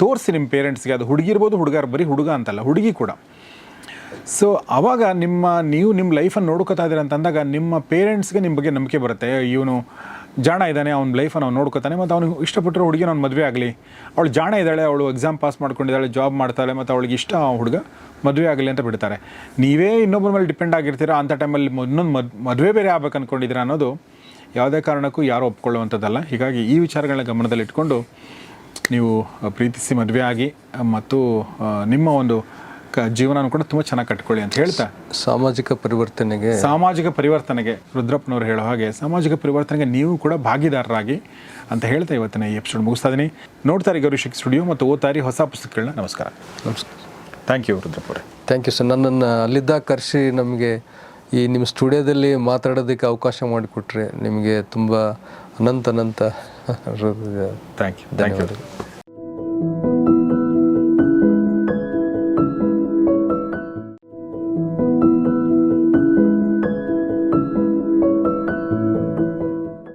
ತೋರಿಸಿ ನಿಮ್ಮ ಪೇರೆಂಟ್ಸ್ಗೆ ಅದು ಹುಡುಗಿರ್ಬೋದು ಹುಡುಗ ಬರೀ ಹುಡುಗ ಅಂತಲ್ಲ ಹುಡುಗಿ ಕೂಡ. ಸೊ ಅವಾಗ ನಿಮ್ಮ ನೀವು ನಿಮ್ಮ ಲೈಫನ್ನು ನೋಡ್ಕೋತಾ ಇದ್ದೀರ ಅಂತಂದಾಗ ನಿಮ್ಮ ಪೇರೆಂಟ್ಸ್ಗೆ ನಿಮ್ಮ ಬಗ್ಗೆ ನಂಬಿಕೆ ಬರುತ್ತೆ. ಇವನು ಜಾಣ ಇದ್ದಾನೆ, ಅವ್ನ ಲೈಫನ್ನು ಅವ್ನು ನೋಡ್ಕೋತಾನೆ, ಮತ್ತು ಅವ್ನಿಗೆ ಇಷ್ಟಪಟ್ಟಿರೋ ಹುಡುಗಿ ಅವ್ನು ಮದುವೆ ಆಗಲಿ. ಅವಳು ಜಾಣ ಇದ್ದಾಳೆ, ಅವಳು ಎಕ್ಸಾಮ್ ಪಾಸ್ ಮಾಡ್ಕೊಂಡಿದ್ದಾಳೆ ಜಾಬ್ ಮಾಡ್ತಾಳೆ, ಮತ್ತು ಅವಳಿಗೆ ಇಷ್ಟ ಆ ಹುಡುಗ ಮದುವೆ ಆಗಲಿ ಅಂತ ಬಿಡ್ತಾರೆ. ನೀವೇ ಇನ್ನೊಬ್ಬರ ಮೇಲೆ ಡಿಪೆಂಡ್ ಆಗಿರ್ತೀರಾ ಅಂಥ ಟೈಮಲ್ಲಿ ಇನ್ನೊಂದು ಮದ್, ಮದುವೆ ಬೇರೆ ಆಗ್ಬೇಕು ಅಂದ್ಕೊಂಡಿದ್ದೀರಾ ಅನ್ನೋದು ಯಾವುದೇ ಕಾರಣಕ್ಕೂ ಯಾರೂ ಒಪ್ಕೊಳ್ಳುವಂಥದ್ದಲ್ಲ. ಹೀಗಾಗಿ ಈ ವಿಚಾರಗಳನ್ನ ಗಮನದಲ್ಲಿಟ್ಕೊಂಡು ನೀವು ಪ್ರೀತಿಸಿ ಮದುವೆ ಆಗಿ ಮತ್ತು ನಿಮ್ಮ ಒಂದು ಜೀವನ ಕೂಡ ತುಂಬ ಚೆನ್ನಾಗಿ ಕಟ್ಕೊಳ್ಳಿ ಅಂತ ಹೇಳ್ತಾ. ಸಾಮಾಜಿಕ ಪರಿವರ್ತನೆಗೆ ಸಾಮಾಜಿಕ ಪರಿವರ್ತನೆಗೆ ರುದ್ರಪ್ಪನವರು ಹೇಳೋ ಹಾಗೆ ಸಾಮಾಜಿಕ ಪರಿವರ್ತನೆಗೆ ನೀವು ಕೂಡ ಭಾಗಿದಾರರಾಗಿ ಅಂತ ಹೇಳ್ತಾ ಇವತ್ತಿನ ಈ ಎಪಿಸೋಡ್ ಮುಗಿಸ್ತಾ ಇದ್ದೀನಿ ನೋಡ್ತಾರೆ ಗೌರಿಶಕ್ ಸ್ಟುಡಿಯೋ ಮತ್ತು ಓದ್ತಾರಿ ಹೊಸ ಪುಸ್ತಕಗಳನ್ನ. ನಮಸ್ಕಾರ. ನಮಸ್ಕಾರ. ಥ್ಯಾಂಕ್ ಯು ರುದ್ರಪ್ಪ ಅವರೇ. ಥ್ಯಾಂಕ್ ಯು ಸರ್ ನನ್ನನ್ನು ಅಲ್ಲಿದ್ದ ಕರೆಸಿ ನಮಗೆ ಈ ನಿಮ್ಮ ಸ್ಟುಡಿಯೋದಲ್ಲಿ ಮಾತಾಡೋದಕ್ಕೆ ಅವಕಾಶ ಮಾಡಿಕೊಟ್ರೆ ನಿಮಗೆ ತುಂಬ ಅನಂತ ಅನಂತ ಥ್ಯಾಂಕ್ ಯು ಥ್ಯಾಂಕ್ ಯು